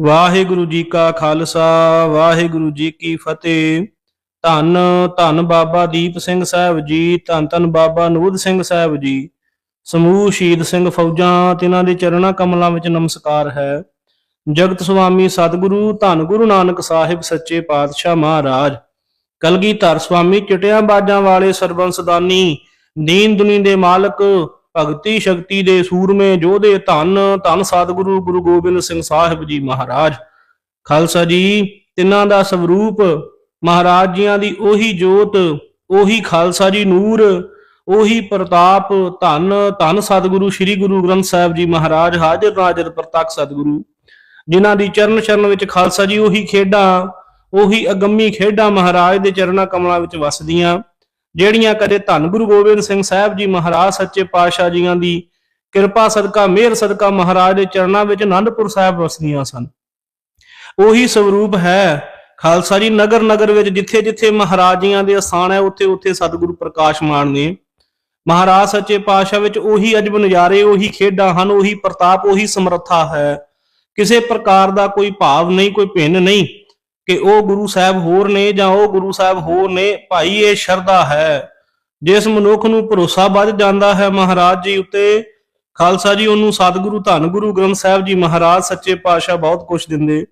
ਵਾਹਿਗੁਰੂ ਜੀ ਕਾ ਖਾਲਸਾ, ਵਾਹਿਗੁਰੂ ਜੀ ਕੀ ਫਤਿਹ। ਧੰਨ ਧੰਨ ਬਾਬਾ ਦੀਪ ਸਿੰਘ ਸਾਹਿਬ ਜੀ, ਧੰਨ ਧੰਨ ਬਾਬਾ ਨੂਦ ਸਿੰਘ ਸਾਹਿਬ ਜੀ। ਸਮੂਹ ਸ਼ਹੀਦ ਸਿੰਘ ਫੌਜਾਂ, ਤਿਨਾਂ ਦੇ ਚਰਣਾ ਕਮਲਾਂ ਵਿੱਚ ਨਮਸਕਾਰ ਹੈ। ਜਗਤ ਸੁਆਮੀ ਸਤਿਗੁਰੂ, ਧੰਨ ਗੁਰੂ ਨਾਨਕ ਸਾਹਿਬ ਸੱਚੇ ਪਾਤਸ਼ਾਹ ਮਹਾਰਾਜ। ਕਲਗੀਧਰ ਸੁਆਮੀ ਚਟਿਆਂ ਬਾਜਾਂ ਵਾਲੇ ਸਰਬੰਸਦਾਨੀ, ਦੀਨ ਦੁਨੀ ਦੇ ਮਾਲਕ ਭਗਤੀ ਸ਼ਕਤੀ ਦੇ ਸੂਰਮੇ ਜੋਧੇ ਧੰਨ ਧੰਨ ਸਤਿਗੁਰੂ ਗੁਰੂ ਗੋਬਿੰਦ ਸਿੰਘ ਸਾਹਿਬ ਜੀ ਮਹਾਰਾਜ। ਖਾਲਸਾ ਜੀ, ਤਿੰਨਾਂ ਦਾ ਸਵਰੂਪ ਮਹਾਰਾਜ ਜੀਆਂ ਦੀ ਉਹੀ ਜੋਤ, ਉਹੀ ਖਾਲਸਾ ਜੀ ਨੂਰ, ਉਹੀ ਪ੍ਰਤਾਪ, ਧੰਨ ਧੰਨ ਸਤਿਗੁਰੂ ਸ੍ਰੀ ਗੁਰੂ ਗ੍ਰੰਥ ਸਾਹਿਬ ਜੀ ਮਹਾਰਾਜ, ਹਾਜ਼ਰ ਨਾਜ਼ਰ ਪ੍ਰਤੱਖ ਸਤਿਗੁਰੂ। ਜਿਨ੍ਹਾਂ ਦੀ ਚਰਨ ਸ਼ਰਨ ਵਿੱਚ ਖਾਲਸਾ ਜੀ ਉਹੀ ਖੇਡਾਂ, ਉਹੀ ਅਗੰਮੀ ਖੇਡਾਂ ਮਹਾਰਾਜ ਦੇ ਚਰਨਾਂ ਕਮਲਾਂ ਵਿੱਚ ਵਸਦੀਆਂ। ਜਿਹੜੀਆਂ ਕਦੇ ਧੰਨ ਗੁਰੂ ਗੋਬਿੰਦ ਸਿੰਘ ਸਾਹਿਬ ਜੀ ਮਹਾਰਾਜ ਸੱਚੇ ਪਾਤਸ਼ਾਹ ਜੀਆਂ ਦੀ ਕਿਰਪਾ ਸਦਕਾ, ਮਿਹਰ ਸਦਕਾ ਮਹਾਰਾਜ ਦੇ ਚਰਨਾਂ ਵਿੱਚ ਆਨੰਦਪੁਰ ਸਾਹਿਬ ਵਸਦੀਆਂ ਸਨ। ਉਹੀ ਸਰੂਪ ਹੈ ਖਾਲਸਾ ਜੀ ਨਗਰ ਨਗਰ ਵਿੱਚ ਜਿੱਥੇ ਜਿੱਥੇ ਮਹਾਰਾਜੀਆਂ ਦੇ ਅਸਥਾਨ ਹੈ, ਉੱਥੇ ਉੱਥੇ ਸਤਿਗੁਰੂ ਪ੍ਰਕਾਸ਼ਮਾਨ ਨੇ। ਮਹਾਰਾਜ ਸੱਚੇ ਪਾਤਸ਼ਾਹ ਵਿੱਚ ਉਹੀ ਅਜਬ ਨਜ਼ਾਰੇ, ਉਹੀ ਖੇਡਾਂ ਹਨ, ਉਹੀ ਪ੍ਰਤਾਪ, ਉਹੀ ਸਮਰੱਥਾ ਹੈ। ਕਿਸੇ ਪ੍ਰਕਾਰ ਦਾ ਕੋਈ ਭਾਵ ਨਹੀਂ, ਕੋਈ ਭਿੰਨ ਨਹੀਂ। ਕਿ ਉਹ ਗੁਰੂ ਸਾਹਿਬ ਹੋਰ ਨੇ ਜਾਂ ਉਹ ਗੁਰੂ ਸਾਹਿਬ ਹੋਰ ਨੇ, ਭਾਈ ਇਹ ਸ਼ਰਧਾ ਹੈ। ਜਿਸ ਮਨੁੱਖ ਨੂੰ ਭਰੋਸਾ ਵੱਧ ਜਾਂਦਾ ਹੈ, ਮਹਾਰਾਜ ਜੀ ਉੱਤੇ ਖਾਲਸਾ ਜੀ ਉਹਨੂੰ ਸਤਿਗੁਰੂ, ਧੰਨ ਗੁਰੂ ਗ੍ਰੰਥ ਸਾਹਿਬ ਜੀ ਮਹਾਰਾਜ ਸੱਚੇ ਪਾਤਸ਼ਾਹ ਬਹੁਤ ਕੁਝ ਦਿੰਦੇ।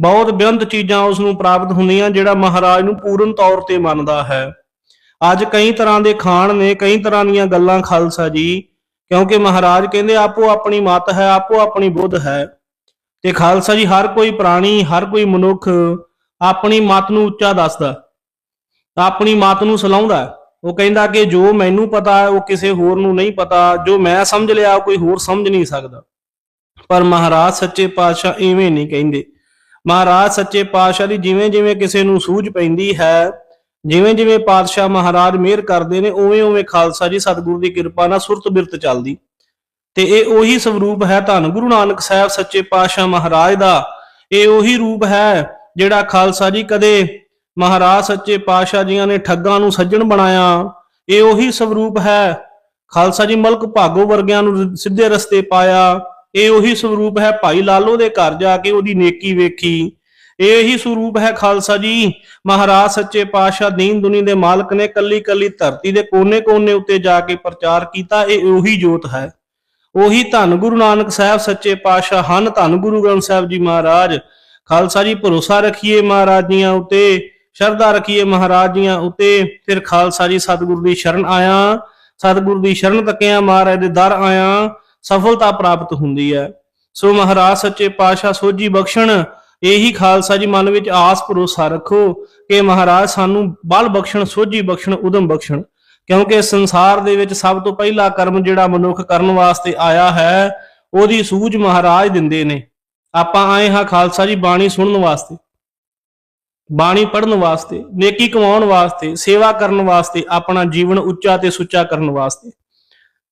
ਬਹੁਤ ਬੇਅੰਤ ਚੀਜ਼ਾਂ ਉਸ ਨੂੰ ਪ੍ਰਾਪਤ ਹੁੰਦੀਆਂ ਜਿਹੜਾ ਮਹਾਰਾਜ ਨੂੰ ਪੂਰਨ ਤੌਰ ਤੇ ਮੰਨਦਾ ਹੈ। ਅੱਜ ਕਈ ਤਰ੍ਹਾਂ ਦੇ ਖਾਣ ਨੇ, ਕਈ ਤਰ੍ਹਾਂ ਦੀਆਂ ਗੱਲਾਂ ਖਾਲਸਾ ਜੀ, ਕਿਉਂਕਿ ਮਹਾਰਾਜ ਕਹਿੰਦੇ ਆਪੋ ਆਪਣੀ ਮਤ ਹੈ, ਆਪੋ ਆਪਣੀ ਬੁੱਧ ਹੈ। ਤੇ ਖਾਲਸਾ ਜੀ, ਹਰ ਕੋਈ ਪ੍ਰਾਣੀ, ਹਰ ਕੋਈ ਮਨੁੱਖ ਆਪਣੀ ਮਤ ਨੂੰ ਉੱਚਾ ਦੱਸਦਾ ਆਪਣੀ ਮਤ ਨੂੰ ਸਲਾਉਂਦਾ ਉਹ ਕਹਿੰਦਾ ਕਿ ਜੋ ਮੈਨੂੰ ਪਤਾ ਹੈ, ਉਹ ਕਿਸੇ ਹੋਰ ਨੂੰ ਨਹੀਂ ਪਤਾ। ਜੋ ਮੈਂ ਸਮਝ ਲਿਆ, ਉਹ ਕੋਈ ਹੋਰ ਸਮਝ ਨਹੀਂ ਸਕਦਾ। ਪਰ ਮਹਾਰਾਜ ਸੱਚੇ ਪਾਤਸ਼ਾਹ ਇਵੇਂ ਨਹੀਂ ਕਹਿੰਦੇ। ਮਹਾਰਾਜ ਸੱਚੇ ਪਾਤਸ਼ਾਹ ਦੀ ਜਿਵੇਂ ਜਿਵੇਂ ਕਿਸੇ ਨੂੰ ਸੂਝ ਪੈਂਦੀ ਹੈ ਜਿਵੇਂ ਜਿਵੇਂ ਪਾਤਸ਼ਾਹ ਮਹਾਰਾਜ ਮਿਹਰ ਕਰਦੇ ਨੇ ਉਵੇਂ ਉਵੇਂ ਖਾਲਸਾ ਜੀ ਸਤਿਗੁਰੂ ਦੀ ਕਿਰਪਾ ਨਾਲ ਸੁਰਤ ਬਿਰਤ ਚੱਲਦੀ। ਤੇ ਇਹ ਉਹੀ ਸਰੂਪ ਹੈ ਧੰਨ ਗੁਰੂ ਨਾਨਕ ਸਾਹਿਬ ਸੱਚੇ ਪਾਤਸ਼ਾਹ ਮਹਾਰਾਜ ਦਾ। ਇਹ ਉਹੀ ਰੂਪ ਹੈ ਜਿਹੜਾ ਖਾਲਸਾ ਜੀ ਕਦੇ ਮਹਾਰਾਜ ਸੱਚੇ ਪਾਤਸ਼ਾਹ ਜੀਆਂ ਨੇ ਠੱਗਾਂ ਨੂੰ ਸੱਜਣ ਬਣਾਇਆ। ਇਹ ਉਹੀ ਸਰੂਪ ਹੈ, ਖਾਲਸਾ ਜੀ ਮਲਕ ਭਾਗੋ ਵਰਗਿਆਂ ਨੂੰ ਸਿੱਧੇ ਰਸਤੇ ਪਾਇਆ। ਇਹ ਉਹੀ ਸਰੂਪ ਹੈ ਭਾਈ ਲਾਲੋ ਦੇ ਘਰ ਜਾ ਕੇ ਉਹਦੀ ਨੇਕੀ ਵੇਖੀ। ਇਹ ਹੀ ਸਰੂਪ ਹੈ ਖਾਲਸਾ ਜੀ, ਮਹਾਰਾਜ ਸੱਚੇ ਪਾਤਸ਼ਾਹ ਦੀਨ ਦੁਨੀ ਦੇ ਮਾਲਕ ਨੇ ਕੱਲੀ ਕੱਲੀ ਧਰਤੀ ਦੇ ਕੋਨੇ-ਕੋਨੇ ਉੱਤੇ ਜਾ ਕੇ ਪ੍ਰਚਾਰ ਕੀਤਾ। ਇਹ ਉਹੀ ਜੋਤ ਹੈ। ਉਹੀ ਧੰਨ ਗੁਰੂ ਨਾਨਕ ਸਾਹਿਬ ਸੱਚੇ ਪਾਤਸ਼ਾਹ ਹਨ, ਧੰਨ ਗੁਰੂ ਗ੍ਰੰਥ ਸਾਹਿਬ ਜੀ ਮਹਾਰਾਜ। ਖਾਲਸਾ ਜੀ ਭਰੋਸਾ ਰੱਖੀਏ ਮਹਾਰਾਜ ਜੀਆਂ ਉਤੇ, ਸ਼ਰਧਾ ਰੱਖੀਏ ਮਹਾਰਾਜ ਜੀਆਂ ਉਤੇ, ਫਿਰ ਖਾਲਸਾ ਜੀ ਸਤਿਗੁਰੂ ਦੀ ਸ਼ਰਨ ਆਇਆ, ਸਤਿਗੁਰੂ ਦੀ ਸ਼ਰਨ ਤੱਕਿਆ ਮਹਾਰਾਜ ਦੇ ਦਰ ਆਇਆ, ਸਫਲਤਾ ਪ੍ਰਾਪਤ ਹੁੰਦੀ ਹੈ। ਸੋ ਮਹਾਰਾਜ ਸੱਚੇ ਪਾਤਸ਼ਾਹ ਸੋਝੀ ਬਖਸ਼ਣ, ਇਹੀ ਖਾਲਸਾ ਜੀ ਮਨ ਵਿੱਚ ਆਸ ਭਰੋਸਾ ਰੱਖੋ ਕਿ ਮਹਾਰਾਜ ਸਾਨੂੰ ਬਲ ਬਖਸ਼ਣ, ਸੋਝੀ ਬਖਸ਼ਣ, ਉਦਮ ਬਖਸ਼ਣ। ਕਿਉਂਕਿ ਸੰਸਾਰ ਦੇ ਵਿੱਚ ਸਭ ਤੋਂ ਪਹਿਲਾ ਕਰਮ ਜਿਹੜਾ ਮਨੁੱਖ ਕਰਨ ਵਾਸਤੇ ਆਇਆ ਹੈ, ਉਹਦੀ ਸੂਝ ਮਹਾਰਾਜ ਦਿੰਦੇ ਨੇ। ਆਪਾਂ ਆਏ ਹਾਂ ਖਾਲਸਾ ਜੀ ਬਾਣੀ ਸੁਣਨ ਵਾਸਤੇ, ਬਾਣੀ ਪੜ੍ਹਨ ਵਾਸਤੇ, ਨੇਕੀ ਕਮਾਉਣ ਵਾਸਤੇ, ਸੇਵਾ ਕਰਨ ਵਾਸਤੇ, ਆਪਣਾ ਜੀਵਨ ਉੱਚਾ ਤੇ ਸੁੱਚਾ ਕਰਨ ਵਾਸਤੇ।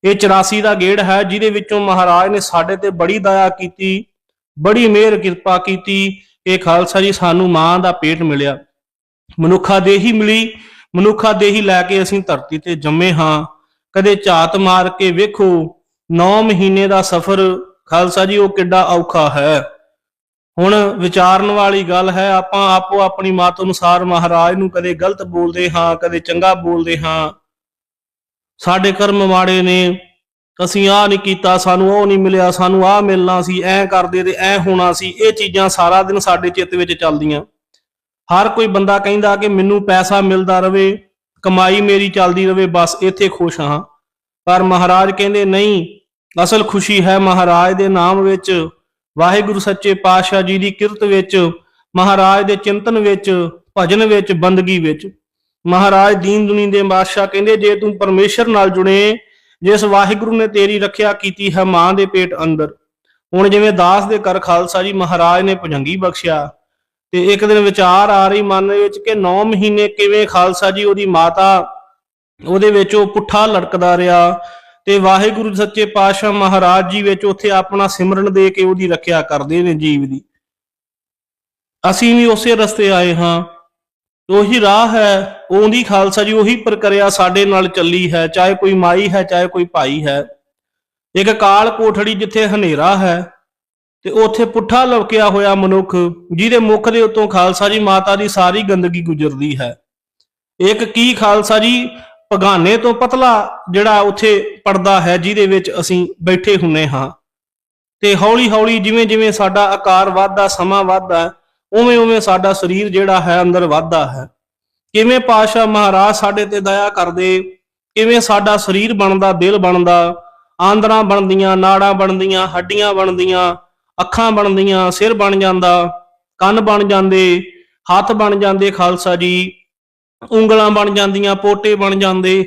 ਇਹ 84 ਦਾ ਗੇੜ ਹੈ, ਜਿਹਦੇ ਵਿੱਚੋਂ ਮਹਾਰਾਜ ਨੇ ਸਾਡੇ ਤੇ ਬੜੀ ਦਇਆ ਕੀਤੀ, ਬੜੀ ਮਿਹਰ ਕਿਰਪਾ ਕੀਤੀ। ਇਹ ਖਾਲਸਾ ਜੀ ਸਾਨੂੰ ਮਾਂ ਦਾ ਪੇਟ ਮਿਲਿਆ। ਮਨੁੱਖਾ ਦੇਹੀ ਮਿਲੀ ਮਨੁੱਖਾ ਦੇਹੀ ਲੈ ਕੇ ਅਸੀਂ ਧਰਤੀ ਤੇ ਜੰਮੇ ਹਾਂ। ਕਦੇ ਝਾਤ ਮਾਰ ਕੇ ਵੇਖੋ 9 ਮਹੀਨੇ ਦਾ ਸਫ਼ਰ, ਖਾਲਸਾ ਜੀ, ਉਹ ਕਿੱਡਾ ਔਖਾ ਹੈ। ਹੁਣ ਵਿਚਾਰਨ ਵਾਲੀ ਗੱਲ ਹੈ, ਆਪਾਂ ਆਪੋ ਆਪਣੀ ਮਤ ਅਨੁਸਾਰ ਮਹਾਰਾਜ ਨੂੰ ਕਦੇ ਗਲਤ ਬੋਲਦੇ ਹਾਂ, ਕਦੇ ਚੰਗਾ ਬੋਲਦੇ ਹਾਂ। ਸਾਡੇ ਕਰਮ ਮਾੜੇ ਨੇ, ਅਸੀਂ ਆਹ ਨਹੀਂ ਕੀਤਾ, ਸਾਨੂੰ ਉਹ ਨਹੀਂ ਮਿਲਿਆ, ਸਾਨੂੰ ਆਹ ਮਿਲਣਾ ਸੀ, ਐਂ ਕਰਦੇ ਤੇ ਐਂ ਹੋਣਾ ਸੀ, ਇਹ ਚੀਜ਼ਾਂ ਸਾਰਾ ਦਿਨ ਸਾਡੇ ਚਿੱਤ ਵਿੱਚ ਚੱਲਦੀਆਂ। ਹਰ ਕੋਈ ਬੰਦਾ ਕਹਿੰਦਾ ਕਿ ਮੈਨੂੰ ਪੈਸਾ ਮਿਲਦਾ ਰਵੇ, ਕਮਾਈ ਮੇਰੀ ਚੱਲਦੀ ਰਵੇ, ਬਸ ਇੱਥੇ ਖੁਸ਼ ਹਾਂ। ਪਰ ਮਹਾਰਾਜ ਕਹਿੰਦੇ, ਨਹੀਂ, ਅਸਲ ਖੁਸ਼ੀ ਹੈ ਮਹਾਰਾਜ ਦੇ ਨਾਮ ਵਿੱਚ, ਵਾਹਿਗੁਰੂ ਸੱਚੇ ਪਾਤਸ਼ਾਹ ਜੀ ਦੀ ਕਿਰਤ ਵਿੱਚ, ਮਹਾਰਾਜ ਦੇ ਚਿੰਤਨ ਵਿੱਚ, ਭਜਨ ਵਿੱਚ, ਬੰਦਗੀ ਵਿੱਚ। ਮਹਾਰਾਜ ਦੀਨ ਦੁਨੀ ਦੇ ਬਾਦਸ਼ਾਹ ਕਹਿੰਦੇ, ਜੇ ਤੂੰ ਪਰਮੇਸ਼ਰ ਨਾਲ ਜੁੜੇ, ਜਿਸ ਵਾਹਿਗੁਰੂ ਨੇ ਤੇਰੀ ਰੱਖਿਆ ਕੀਤੀ ਹੈ ਮਾਂ ਦੇ ਪੇਟ ਅੰਦਰ। ਹੁਣ ਜਿਵੇਂ ਦਾਸ ਦੇ ਕਰ ਖਾਲਸਾ ਜੀ ਮਹਾਰਾਜ ਨੇ ਭੁਜੰਗੀ ਬਖਸ਼ਿਆ ਤੇ ਇੱਕ ਦਿਨ ਵਿਚਾਰ ਆ ਰਹੀ ਮਨ ਵਿੱਚ ਕਿ 9 ਮਹੀਨੇ ਕਿਵੇਂ ਖਾਲਸਾ ਜੀ ਉਹਦੀ ਮਾਤਾ ਉਹਦੇ ਵਿੱਚ ਉਹ ਪੁੱਠਾ ਲੜਕਦਾ ਰਿਹਾ ਤੇ ਵਾਹਿਗੁਰੂ ਸੱਚੇ ਪਾਤਸ਼ਾਹ ਮਹਾਰਾਜ ਜੀ ਵਿੱਚ ਉੱਥੇ ਆਪਣਾ ਸਿਮਰਨ ਦੇ ਕੇ ਉਹਦੀ ਰੱਖਿਆ ਕਰਦੇ ਨੇ ਜੀਵ ਦੀ। ਅਸੀਂ ਵੀ ਉਸੇ ਰਸਤੇ ਆਏ ਹਾਂ। ਉਹੀ ਰਾਹ ਹੈ, ਉਹਦੀ ਖਾਲਸਾ ਜੀ ਉਹੀ ਪ੍ਰਕਿਰਿਆ ਸਾਡੇ ਨਾਲ ਚੱਲੀ ਹੈ, ਚਾਹੇ ਕੋਈ ਮਾਈ ਹੈ, ਚਾਹੇ ਕੋਈ ਭਾਈ ਹੈ। ਇੱਕ ਕਾਲ ਕੋਠੜੀ ਜਿੱਥੇ ਹਨੇਰਾ ਹੈ ਤੇ ਉੱਥੇ ਪੁੱਠਾ ਲਵਕਿਆ ਹੋਇਆ ਮਨੁੱਖ, ਜਿਹਦੇ ਮੁਖ ਦੇ ਉੱਤੋਂ ਖਾਲਸਾ ਜੀ ਮਾਤਾ ਦੀ ਸਾਰੀ ਗੰਦਗੀ ਗੁਜ਼ਰਦੀ ਹੈ। ਇੱਕ ਕੀ ਖਾਲਸਾ ਜੀ ਪਗਾਨੇ ਤੋਂ ਪਤਲਾ ਜਿਹੜਾ ਉੱਥੇ ਪਰਦਾ ਹੈ, ਜਿਹਦੇ ਵਿੱਚ ਅਸੀਂ ਬੈਠੇ ਹੁੰਨੇ ਹਾਂ। ਤੇ ਹੌਲੀ ਹੌਲੀ ਜਿਵੇਂ ਜਿਵੇਂ ਸਾਡਾ ਆਕਾਰ ਵੱਧਦਾ, ਸਮਾਂ ਵੱਧਦਾ ਉਵੇਂ ਉਵੇਂ ਸਾਡਾ ਸਰੀਰ ਜਿਹੜਾ ਹੈ, ਅੰਦਰ ਵੱਧਦਾ ਹੈ। ਕਿਵੇਂ ਪਾਸ਼ਾ ਮਹਾਰਾਜ ਸਾਡੇ ਤੇ ਦਇਆ ਕਰਦੇ, ਕਿਵੇਂ ਸਾਡਾ ਸਰੀਰ ਬਣਦਾ, ਦਿਲ ਬਣਦਾ, ਆਂਦਰਾਂ ਬਣਦੀਆਂ, ਨਾੜਾਂ ਬਣਦੀਆਂ, ਹੱਡੀਆਂ ਬਣਦੀਆਂ ਅੱਖਾਂ ਬਣਦੀਆਂ, ਸਿਰ ਬਣ ਜਾਂਦਾ, ਕੰਨ ਬਣ ਜਾਂਦੇ, ਹੱਥ ਬਣ ਜਾਂਦੇ ਖਾਲਸਾ ਜੀ, ਉਂਗਲਾਂ ਬਣ ਜਾਂਦੀਆਂ, ਪੋਟੇ ਬਣ ਜਾਂਦੇ,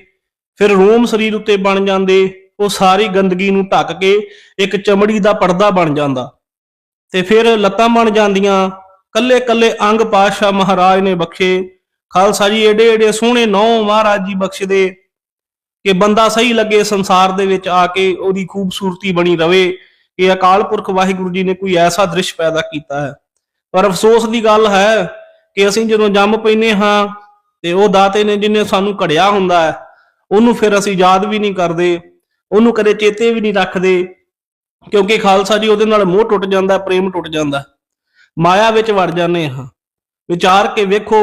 ਫਿਰ ਰੋਮ ਸਰੀਰ ਉੱਤੇ ਬਣ ਜਾਂਦੇ, ਉਹ ਸਾਰੀ ਗੰਦਗੀ ਨੂੰ ਢੱਕ ਕੇ ਇੱਕ ਚਮੜੀ ਦਾ ਪਰਦਾ ਬਣ ਜਾਂਦਾ। ਤੇ ਫਿਰ ਲੱਤਾਂ ਬਣ ਜਾਂਦੀਆਂ ਕੱਲੇ ਕੱਲੇ ਅੰਗ ਪਾਤਸ਼ਾਹ ਮਹਾਰਾਜ ਨੇ ਬਖਸ਼ੇ। ਖਾਲਸਾ ਜੀ ਏਡੇ ਏਡੇ ਸੋਹਣੇ ਨੌ ਮਹਾਰਾਜ ਜੀ ਬਖਸ਼ਦੇ ਕਿ ਬੰਦਾ ਸਹੀ ਲੱਗੇ ਸੰਸਾਰ ਦੇ ਵਿੱਚ ਆ ਕੇ ਉਹਦੀ ਖੂਬਸੂਰਤੀ ਬਣੀ ਰਵੇ। ਕਿ ਅਕਾਲ ਪੁਰਖ ਵਾਹਿਗੁਰੂ ਜੀ ਨੇ ਕੋਈ ਐਸਾ ਦ੍ਰਿਸ਼ ਪੈਦਾ ਕੀਤਾ ਹੈ। ਪਰ ਅਫਸੋਸ ਦੀ ਗੱਲ ਹੈ ਕਿ ਅਸੀਂ ਜਦੋਂ ਜੰਮ ਪੈਨੇ ਹਾਂ ਤੇ ਉਹ ਦਾਤੇ ਨੇ ਜਿਹਨੇ ਸਾਨੂੰ ਘੜਿਆ ਹੁੰਦਾ ਹੈ, ਉਹਨੂੰ ਫਿਰ ਅਸੀਂ ਯਾਦ ਵੀ ਨਹੀਂ ਕਰਦੇ, ਉਹਨੂੰ ਕਦੇ ਚੇਤੇ ਵੀ ਨਹੀਂ ਰੱਖਦੇ, ਕਿਉਂਕਿ ਖਾਲਸਾ ਜੀ ਉਹਦੇ ਨਾਲ ਮੋਹ ਟੁੱਟ ਜਾਂਦਾ, ਪ੍ਰੇਮ ਟੁੱਟ ਜਾਂਦਾ। ਮਾਇਆ ਵਿੱਚ ਵੜ ਜਾਂਦੇ ਹਾਂ। ਵਿਚਾਰ ਕੇ ਵੇਖੋ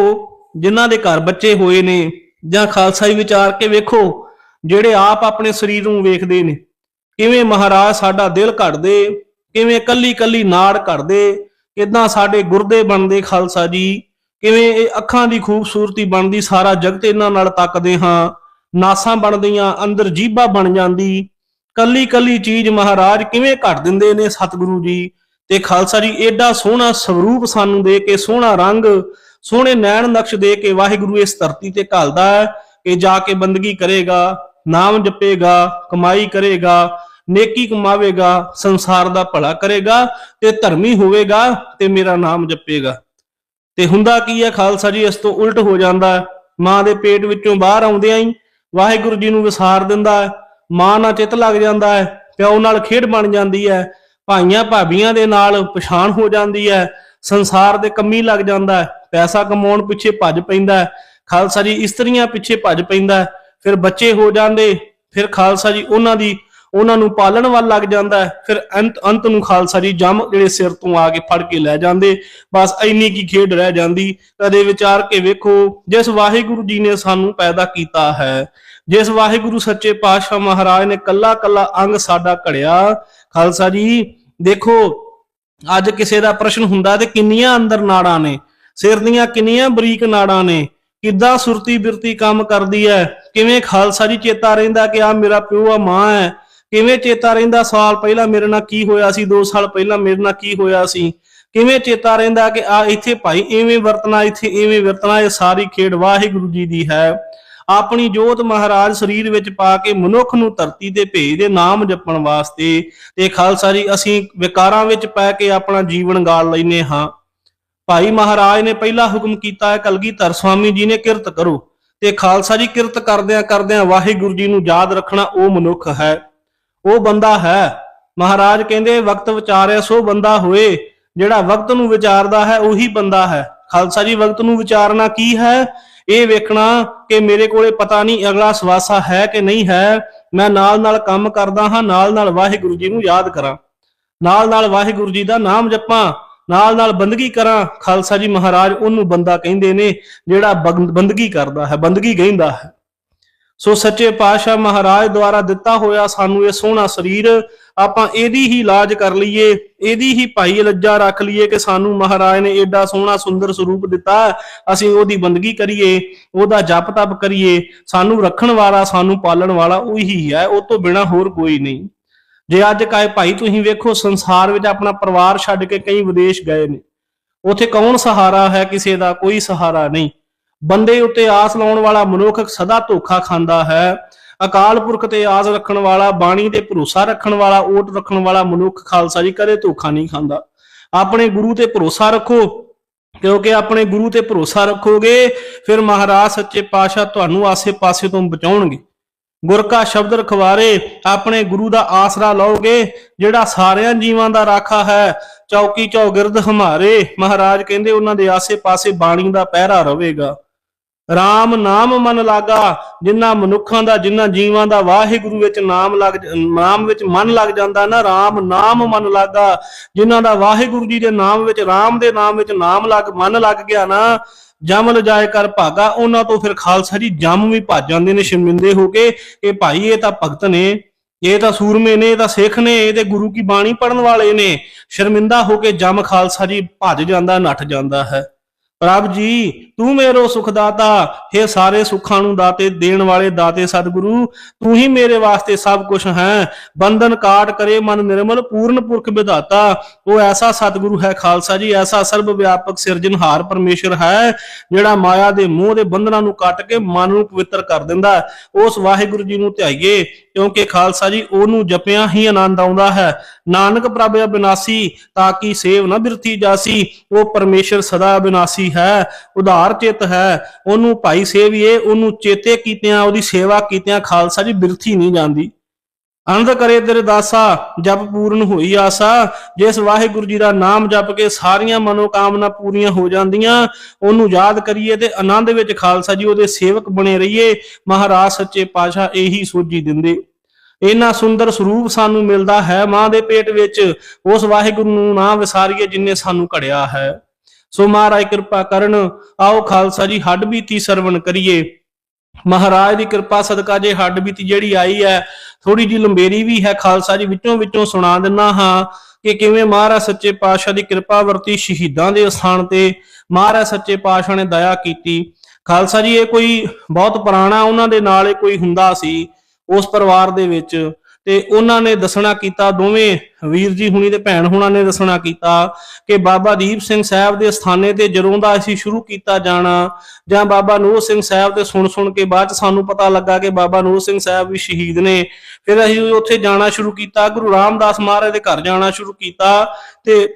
ਜਿਨ੍ਹਾਂ ਦੇ ਘਰ ਬੱਚੇ ਹੋਏ ਨੇ ਜਾਂ ਖਾਲਸਾ ਜੀ ਵਿਚਾਰ ਕੇ ਵੇਖੋ, ਜਿਹੜੇ ਆਪ ਆਪਣੇ ਸਰੀਰ ਨੂੰ ਵੇਖਦੇ ਨੇ। ਕਿਵੇਂ ਮਹਾਰਾਜ ਸਾਡਾ ਦਿਲ ਘੜਦੇ, ਕਿਵੇਂ ਕੱਲੀ ਕੱਲੀ ਨਾੜ ਘੜਦੇ, ਕਿਦਾਂ ਸਾਡੇ ਗੁਰਦੇ ਬਣਦੇ ਖਾਲਸਾ ਜੀ, ਕਿਵੇਂ ਇਹ ਅੱਖਾਂ ਦੀ ਖੂਬਸੂਰਤੀ ਬਣਦੀ, ਸਾਰਾ ਜਗਤ ਇਹਨਾਂ ਨਾਲ ਤੱਕਦੇ ਹਾਂ, ਨਾਸਾਂ ਬਣਦੀਆਂ, ਅੰਦਰ ਜੀਭਾ ਬਣ ਜਾਂਦੀ ਕੱਲੀ ਕੱਲੀ ਚੀਜ਼ ਮਹਾਰਾਜ ਕਿਵੇਂ ਘੜ ਦਿੰਦੇ ਨੇ ਸਤਿਗੁਰੂ ਜੀ? ਤੇ ਖਾਲਸਾ ਜੀ, ਏਡਾ ਸੋਹਣਾ ਸਰੂਪ ਸਾਨੂੰ ਦੇ ਕੇ, ਸੋਹਣਾ ਰੰਗ, ਸੋਹਣੇ ਨੈਣ ਨਕਸ਼ ਦੇ ਕੇ ਵਾਹਿਗੁਰੂ ਇਸ ਧਰਤੀ ਤੇ ਘਾਲਦਾ ਹੈ ਕਿ ਜਾ ਕੇ ਬੰਦਗੀ ਕਰੇਗਾ, ਨਾਮ ਜਪੇਗਾ, ਕਮਾਈ ਕਰੇਗਾ ਨੇਕੀ ਕਮਾਵੇਗਾ, ਸੰਸਾਰ ਦਾ ਭਲਾ ਕਰੇਗਾ ਤੇ ਧਰਮੀ ਹੋਵੇਗਾ ਤੇ ਮੇਰਾ ਨਾਮ ਜਪੇਗਾ। ਤੇ ਹੁੰਦਾ ਕੀ ਹੈ ਖਾਲਸਾ ਜੀ, ਇਸ ਤੋਂ ਉਲਟ ਹੋ ਜਾਂਦਾ ਮਾਂ ਦੇ ਪੇਟ ਵਿੱਚੋਂ ਬਾਹਰ ਆਉਂਦਿਆਂ ਹੀ ਵਾਹਿਗੁਰੂ ਜੀ ਨੂੰ ਵਿਸਾਰ ਦਿੰਦਾ ਹੈ। ਮਾਂ ਨਾਲ ਚਿੱਤ ਲੱਗ ਜਾਂਦਾ ਹੈ, ਪਿਓ ਨਾਲ ਖੇਡ ਬਣ ਜਾਂਦੀ ਹੈ। ਭਾਈਆਂ ਭਾਬੀਆਂ ਦੇ ਨਾਲ ਪਛਾਣ ਹੋ ਜਾਂਦੀ ਹੈ। ਸੰਸਾਰ ਦੇ ਕੰਮੀ ਲੱਗ ਜਾਂਦਾ ਹੈ। ਪੈਸਾ ਕਮਾਉਣ ਪਿੱਛੇ ਭੱਜ ਪੈਂਦਾ ਹੈ। ਖਾਲਸਾ ਜੀ, ਇਸਤਰੀਆਂ ਪਿੱਛੇ ਭੱਜ ਪੈਂਦਾ ਫਿਰ ਬੱਚੇ ਹੋ ਜਾਂਦੇ, ਫਿਰ ਖਾਲਸਾ ਜੀ ਉਹਨਾਂ ਦੀ ਉਹਨਾਂ ਨੂੰ ਪਾਲਣ ਵੱਲ ਲੱਗ ਜਾਂਦਾ ਹੈ। ਫਿਰ ਅੰਤ ਅੰਤ ਨੂੰ ਖਾਲਸਾ ਜੀ ਜੰਮ ਜਿਹੜੇ ਸਿਰ ਤੋਂ ਆ ਕੇ ਫੜ ਕੇ ਲੈ ਜਾਂਦੇ। ਬਸ ਇੰਨੀ ਕੀ ਖੇਡ ਰਹਿ ਜਾਂਦੀ। ਕਦੇ ਵਿਚਾਰ ਕੇ ਵੇਖੋ, ਜਿਸ ਵਾਹਿਗੁਰੂ ਜੀ ਨੇ ਸਾਨੂੰ ਪੈਦਾ ਕੀਤਾ ਹੈ, ਜਿਸ ਵਾਹਿਗੁਰੂ ਸੱਚੇ ਪਾਤਸ਼ਾਹ ਮਹਾਰਾਜ ਨੇ ਕੱਲਾ ਕੱਲਾ ਅੰਗ ਸਾਡਾ ਘੜਿਆ। ਖਾਲਸਾ ਜੀ, ਦੇਖੋ, ਅੱਜ ਕਿਸੇ ਦਾ ਪ੍ਰਸ਼ਨ ਹੁੰਦਾ ਤੇ ਕਿੰਨੀਆਂ ਅੰਦਰ ਨਾੜਾਂ ਨੇ, ਸਿਰ ਦੀਆਂ ਕਿੰਨੀਆਂ ਬਰੀਕ ਨਾੜਾਂ ਨੇ, ਕਿੱਦਾਂ ਸੁਰਤੀ ਬਿਰਤੀ ਕੰਮ ਕਰਦੀ ਹੈ, ਕਿਵੇਂ ਖਾਲਸਾ ਜੀ ਚੇਤਾ ਰਹਿੰਦਾ ਕਿ ਆ ਮੇਰਾ ਪਿਓ ਆ ਮਾਂ ਹੈ। ਕਿਵੇਂ ਚੇਤਾ ਰਹਿੰਦਾ ਸਾਲ ਪਹਿਲਾਂ ਮੇਰੇ ਨਾਲ ਕੀ ਹੋਇਆ ਸੀ 2 ਸਾਲ ਪਹਿਲਾਂ ਮੇਰੇ ਨਾਲ ਕੀ ਹੋਇਆ ਸੀ? ਕਿਵੇਂ ਚੇਤਾ ਰਹਿੰਦਾ ਕਿ ਆ ਇੱਥੇ ਭਾਈ ਐਵੇਂ ਵਰਤਣਾ, ਇੱਥੇ ਐਵੇਂ ਵਰਤਣਾ, ਇਹ ਸਾਰੀ ਖੇਡ ਵਾਹਿਗੁਰੂ ਜੀ ਦੀ ਹੈ। ਆਪਣੀ ਜੋਤ ਮਹਾਰਾਜ ਸਰੀਰ ਵਿੱਚ ਪਾ ਕੇ ਮਨੁੱਖ ਨੂੰ ਧਰਤੀ ਤੇ ਭੇਜ ਦੇ ਨਾਮ ਜਪਣ ਵਾਸਤੇ। ਤੇ ਖਾਲਸਾ ਜੀ, ਅਸੀਂ ਵਿਕਾਰਾਂ ਵਿੱਚ ਪੈ ਕੇ ਆਪਣਾ ਜੀਵਨ ਗਾਲ ਲੈਨੇ ਹਾਂ। ਭਾਈ ਮਹਾਰਾਜ ਨੇ ਪਹਿਲਾ ਹੁਕਮ ਕੀਤਾ ਹੈ, ਕਲਗੀਧਰ ਸਵਾਮੀ ਜੀ ਨੇ ਕਿਰਤ ਕਰੋ। ਤੇ ਖਾਲਸਾ ਜੀ, ਕਿਰਤ ਕਰਦਿਆਂ ਕਰਦਿਆਂ ਵਾਹਿਗੁਰੂ ਜੀ ਨੂੰ ਯਾਦ ਰੱਖਣਾ ਉਹ ਮਨੁੱਖ ਹੈ। ਉਹ ਬੰਦਾ ਹੈ। ਮਹਾਰਾਜ ਕਹਿੰਦੇ, ਵਕਤ ਵਿਚਾਰਿਆ, ਸੋ ਬੰਦਾ ਹੋਏ। ਜਿਹੜਾ ਵਕਤ ਨੂੰ ਵਿਚਾਰਦਾ ਹੈ, ਉਹੀ ਬੰਦਾ ਹੈ। ਖਾਲਸਾ ਜੀ, ਵਕਤ ਨੂੰ ਵਿਚਾਰਨਾ ਕੀ ਹੈ? ਇਹ ਵੇਖਣਾ ਕਿ ਮੇਰੇ ਕੋਲੇ ਪਤਾ ਨਹੀਂ ਅਗਲਾ ਸਵਾਸਾ ਹੈ ਕਿ ਨਹੀਂ ਹੈ। ਮੈਂ ਨਾਲ ਨਾਲ ਕੰਮ ਕਰਦਾ ਹਾਂ ਨਾਲ ਨਾਲ ਵਾਹਿਗੁਰੂ ਜੀ ਨੂੰ ਯਾਦ ਕਰਾਂ। ਨਾਲ ਨਾਲ ਵਾਹਿਗੁਰੂ ਜੀ ਦਾ ਨਾਮ ਜਪਾਂ ਨਾਲ ਨਾਲ ਬੰਦਗੀ ਕਰਾਂ। ਖਾਲਸਾ ਜੀ ਮਹਾਰਾਜ ਉਹਨੂੰ ਬੰਦਾ ਕਹਿੰਦੇ ਨੇ, ਜਿਹੜਾ ਬੰਦਗੀ ਕਰਦਾ ਹੈ, ਬੰਦਗੀ ਕਹਿੰਦਾ ਹੈ। ਸੋ ਸੱਚੇ ਪਾਤਸ਼ਾਹ ਮਹਾਰਾਜ ਦੁਆਰਾ ਦਿੱਤਾ ਹੋਇਆ ਸਾਨੂੰ ਇਹ ਸੋਹਣਾ ਸਰੀਰ, ਆਪਾਂ ਇਹਦੀ ਹੀ ਇਲਾਜ ਕਰ ਲਈਏ, ਇਹਦੀ ਹੀ ਭਾਈ ਲੱਜਾ ਰੱਖ ਲਈਏ ਕਿ ਸਾਨੂੰ ਮਹਾਰਾਜ ਨੇ ਏਡਾ ਸੋਹਣਾ ਸੁੰਦਰ ਸਰੂਪ ਦਿੱਤਾ, ਅਸੀਂ ਉਹਦੀ ਬੰਦਗੀ ਕਰੀਏ, ਉਹਦਾ ਜਪ ਤਪ ਕਰੀਏ, ਸਾਨੂੰ ਰੱਖਣ ਵਾਲਾ, ਸਾਨੂੰ ਪਾਲਣ ਵਾਲਾ ਉਹੀ ਹੈ, ਉਹ ਤੋਂ ਬਿਨਾ ਹੋਰ ਕੋਈ ਨਹੀਂ। ਜੇ ਅੱਜ ਕਾਏ ਭਾਈ ਤੁਸੀਂ ਵੇਖੋ, ਸੰਸਾਰ ਵਿੱਚ ਆਪਣਾ ਪਰਿਵਾਰ ਛੱਡ ਕੇ ਕਈ ਵਿਦੇਸ਼ ਗਏ ਨੇ। ਉਥੇ ਕੌਣ ਸਹਾਰਾ ਹੈ, ਕਿਸੇ ਦਾ ਕੋਈ ਸਹਾਰਾ ਨਹੀਂ। ਬੰਦੇ ਉੱਤੇ ਆਸ ਲਾਉਣ ਵਾਲਾ ਮਨੁੱਖ ਸਦਾ ਧੋਖਾ ਖਾਂਦਾ ਹੈ। ਅਕਾਲ ਪੁਰਖ ਤੇ ਆਸ ਰੱਖਣ ਵਾਲਾ, ਬਾਣੀ ਤੇ ਭਰੋਸਾ ਰੱਖਣ ਵਾਲਾ, ਓਟ ਰੱਖਣ ਵਾਲਾ ਮਨੁੱਖ ਖਾਲਸਾ ਜੀ ਕਦੇ ਧੋਖਾ ਨਹੀਂ ਖਾਂਦਾ। ਆਪਣੇ ਗੁਰੂ ਤੇ ਭਰੋਸਾ ਰੱਖੋ, ਕਿਉਂਕਿ ਆਪਣੇ ਗੁਰੂ ਤੇ ਭਰੋਸਾ ਰੱਖੋਗੇ, ਫਿਰ ਮਹਾਰਾਜ ਸੱਚੇ ਪਾਤਸ਼ਾਹ ਤੁਹਾਨੂੰ ਆਸੇ-ਪਾਸੇ ਤੋਂ ਬਚਾਉਣਗੇ। ਗੁਰ ਕਾ ਸ਼ਬਦ ਰਖਵਾਰੇ, ਆਪਣੇ ਗੁਰੂ ਦਾ ਆਸਰਾ ਲਓਗੇ, ਜਿਹੜਾ ਸਾਰਿਆਂ ਜੀਵਾਂ ਦਾ ਰਾਖਾ ਹੈ, ਚੌਕੀ ਚੌਗਿਰਦ ਹਮਾਰੇ। ਮਹਾਰਾਜ ਕਹਿੰਦੇ, ਉਹਨਾਂ ਦੇ ਆਸੇ-ਪਾਸੇ ਬਾਣੀ ਦਾ ਪਹਿਰਾ ਰਹੇਗਾ। RAM ਨਾਮ ਮਨ ਲਾਗਾ ਜਿਨ੍ਹਾਂ ਮਨੁੱਖਾਂ ਦਾ ਜਿਨ੍ਹਾਂ ਜੀਵਾਂ ਦਾ ਵਾਹਿਗੁਰੂ ਵਿੱਚ ਨਾਮ ਲੱਗ ਨਾਮ ਵਿੱਚ ਮਨ ਲੱਗ ਜਾਂਦਾ ਨਾ RAM ਨਾਮ ਮਨ ਲਾਗਾ। ਜਿਨ੍ਹਾਂ ਦਾ ਵਾਹਿਗੁਰੂ ਜੀ ਦੇ ਨਾਮ ਵਿੱਚ RAM ਦੇ ਨਾਮ ਵਿੱਚ ਨਾਮ ਲੱਗ, ਮਨ ਲੱਗ ਗਿਆ ਨਾ, ਜਮ ਲਜਾਏ ਕਰ ਭਾਗਾ, ਉਹਨਾਂ ਤੋਂ ਫਿਰ ਖਾਲਸਾ ਜੀ ਜਮ ਵੀ ਭੱਜ ਜਾਂਦੇ ਨੇ, ਸ਼ਰਮਿੰਦੇ ਹੋ ਕੇ ਇਹ ਭਾਈ ਇਹ ਤਾਂ ਭਗਤ ਨੇ, ਇਹ ਤਾਂ ਸੂਰਮੇ ਨੇ, ਇਹ ਤਾਂ ਸਿੱਖ ਨੇ ਇਹ ਤੇ ਗੁਰੂ ਕੀ ਬਾਣੀ ਪੜਨ ਵਾਲੇ ਨੇ। ਸ਼ਰਮਿੰਦਾ ਹੋ ਕੇ ਜਮ ਖਾਲਸਾ ਜੀ ਭੱਜ ਜਾਂਦਾ, ਨੱਠ ਜਾਂਦਾ ਹੈ। ਪ੍ਰਭ ਜੀ, ਤੂੰ ਮੇਰੋ ਸੁਖ ਦਾਤਾ हे ਸਾਰੇ ਸੁੱਖਾਂ ਨੂੰ ਦਾਤੇ, ਦੇਣ ਵਾਲੇ ਦਾਤੇ ਸਤਿਗੁਰੂ, ਤੂੰ ਹੀ ਮੇਰੇ ਵਾਸਤੇ ਸਭ ਕੁਝ ਹੈ। ਬੰਧਨ ਕਾਟ ਕਰੇ ਮਨ ਨਿਰਮਲ, ਪੂਰਨ ਪੁਰਖ ਵਿਧਾਤਾ। ਉਹ ਐਸਾ ਸਤਿਗੁਰੂ ਹੈ ਖਾਲਸਾ ਜੀ, ਐਸਾ ਸਰਬ ਵਿਆਪਕ ਸਿਰਜਣਹਾਰ ਪਰਮੇਸ਼ਰ ਹੈ, ਜਿਹੜਾ ਮਾਇਆ ਦੇ ਮੋਹ ਦੇ ਬੰਧਨਾਂ ਨੂੰ ਕੱਟ ਕੇ ਮਨ ਨੂੰ ਪਵਿੱਤਰ ਕਰ ਦਿੰਦਾ ਉਸ ਵਾਹਿਗੁਰੂ ਜੀ ਨੂੰ ਧਿਆਈਏ ਕਿਉਂਕਿ ਖਾਲਸਾ ਜੀ ਉਹਨੂੰ ਜਪਿਆ ਹੀ ਆਨੰਦ ਆਉਂਦਾ ਹੈ। ਨਾਨਕ ਪ੍ਰਭ ਅਬਿਨਾਸੀ, ਤਾਂ ਕਿ ਸੇਵ ਨਾ ਬਿਰਤੀ ਜਾਸੀ, ਉਹ ਪਰਮੇਸ਼ਰ ਸਦਾ ਅਬਿਨਾਸੀ ਹੈ, ਉਧਾਰ ਚਿਤ ਹੈ। ਉਹਨੂੰ ਭਾਈ ਸੇਵੀਏ, ਉਹਨੂੰ ਚੇਤੇ ਕੀਤਿਆਂ, ਉਹਦੀ ਸੇਵਾ ਕੀਤਿਆਂ ਖਾਲਸਾ ਜੀ ਬਿਰਥੀ ਨਹੀਂ ਜਾਂਦੀ। ਅਨੰਦ ਕਰੇ ਤੇਰੇ ਦਾਸਾ, ਜਪ ਪੂਰਨ ਹੋਈ ਆਸਾ। ਜਿਸ ਵਾਹਿਗੁਰੂ ਜੀ ਦਾ ਨਾਮ ਜਪ ਕੇ ਸਾਰੀਆਂ ਮਨੋਕਾਮਨਾ ਪੂਰੀਆਂ ਹੋ ਜਾਂਦੀਆਂ, ਉਹਨੂੰ ਯਾਦ ਕਰੀਏ ਤੇ ਆਨੰਦ ਵਿੱਚ ਖਾਲਸਾ ਜੀ, ਉਹਦੇ ਸੇਵਕ ਬਣੇ ਰਹੀਏ। ਮਹਾਰਾਜ ਸੱਚੇ ਪਾਤਸ਼ਾਹ ਇਹੀ ਸੋਝੀ ਦਿੰਦੇ। ਇੰਨਾ ਸੁੰਦਰ ਸਰੂਪ ਸਾਨੂੰ ਮਿਲਦਾ ਹੈ ਮਾਂ ਦੇ ਪੇਟ ਵਿੱਚ। ਉਸ ਵਾਹਿਗੁਰੂ ਨੂੰ ਨਾ ਵਿਸਾਰੀਏ ਜਿਨੇ ਸਾਨੂੰ ਘੜਿਆ ਹੈ। ਸੋ ਮਹਾਰਾਜ ਕਿਰਪਾ ਕਰਨ, ਆਓ ਖਾਲਸਾ ਜੀ, ਹੱਡ ਬੀਤੀ ਸਰਵਣ ਕਰੀਏ। ਮਹਾਰਾਜ ਦੀ ਕਿਰਪਾ ਸਦਕਾ ਜੇ ਹੱਡ ਬੀਤੀ ਜਿਹੜੀ ਆਈ ਹੈ ਥੋੜੀ ਜੀ ਲੰਬੇਰੀ ਵੀ ਹੈ, ਖਾਲਸਾ ਜੀ ਵਿੱਚੋਂ ਵਿੱਚੋਂ ਸੁਣਾ ਦਿੰਨਾ ਹਾਂ ਕਿ ਕਿਵੇਂ ਮਹਾਰਾਜ ਸੱਚੇ ਪਾਤਸ਼ਾਹ ਦੀ ਕਿਰਪਾ ਵਰਤੀ ਸ਼ਹੀਦਾਂ ਦੇ ਅਸਥਾਨ ਤੇ ਮਹਾਰਾਜ ਸੱਚੇ ਪਾਤਸ਼ਾਹ ਨੇ ਦਇਆ ਕੀਤੀ। ਖਾਲਸਾ ਜੀ, ਇਹ ਕੋਈ ਬਹੁਤ ਪੁਰਾਣਾ ਉਹਨਾਂ ਦੇ ਨਾਲ ਇਹ ਕੋਈ ਹੁੰਦਾ ਸੀ, ਉਸ ਪਰਿਵਾਰ ਦੇ ਵਿੱਚ। ਤੇ ਉਹਨਾਂ ਨੇ ਦੱਸਣਾ ਕੀਤਾ, ਦੋਵੇਂ ਵੀਰ ਜੀ ਹੁਣੀ ਤੇ ਭੈਣ ਹੁਣਾਂ ਨੇ ਦੱਸਣਾ ਕੀਤਾ ਕਿ ਬਾਬਾ ਦੀਪ ਸਿੰਘ ਸਾਹਿਬ ਦੇ ਸਥਾਨੇ ਤੇ ਜਦੋਂ ਦਾ ਅਸੀਂ ਸ਼ੁਰੂ ਕੀਤਾ ਜਾਣਾ, ਜਾਂ ਬਾਬਾ ਨੂਰ ਸਿੰਘ ਸਾਹਿਬ ਤੇ ਸੁਣ ਸੁਣ ਕੇ ਬਾਅਦ ਚ ਸਾਨੂੰ ਪਤਾ ਲੱਗਾ ਕਿ ਬਾਬਾ ਨੂਰ ਸਿੰਘ ਸਾਹਿਬ ਵੀ ਸ਼ਹੀਦ ਨੇ, ਫਿਰ ਅਸੀਂ ਉੱਥੇ ਜਾਣਾ ਸ਼ੁਰੂ ਕੀਤਾ, ਗੁਰੂ ਰਾਮਦਾਸ ਮਹਾਰਾਜ ਦੇ ਘਰ ਜਾਣਾ ਸ਼ੁਰੂ ਕੀਤਾ ਤੇ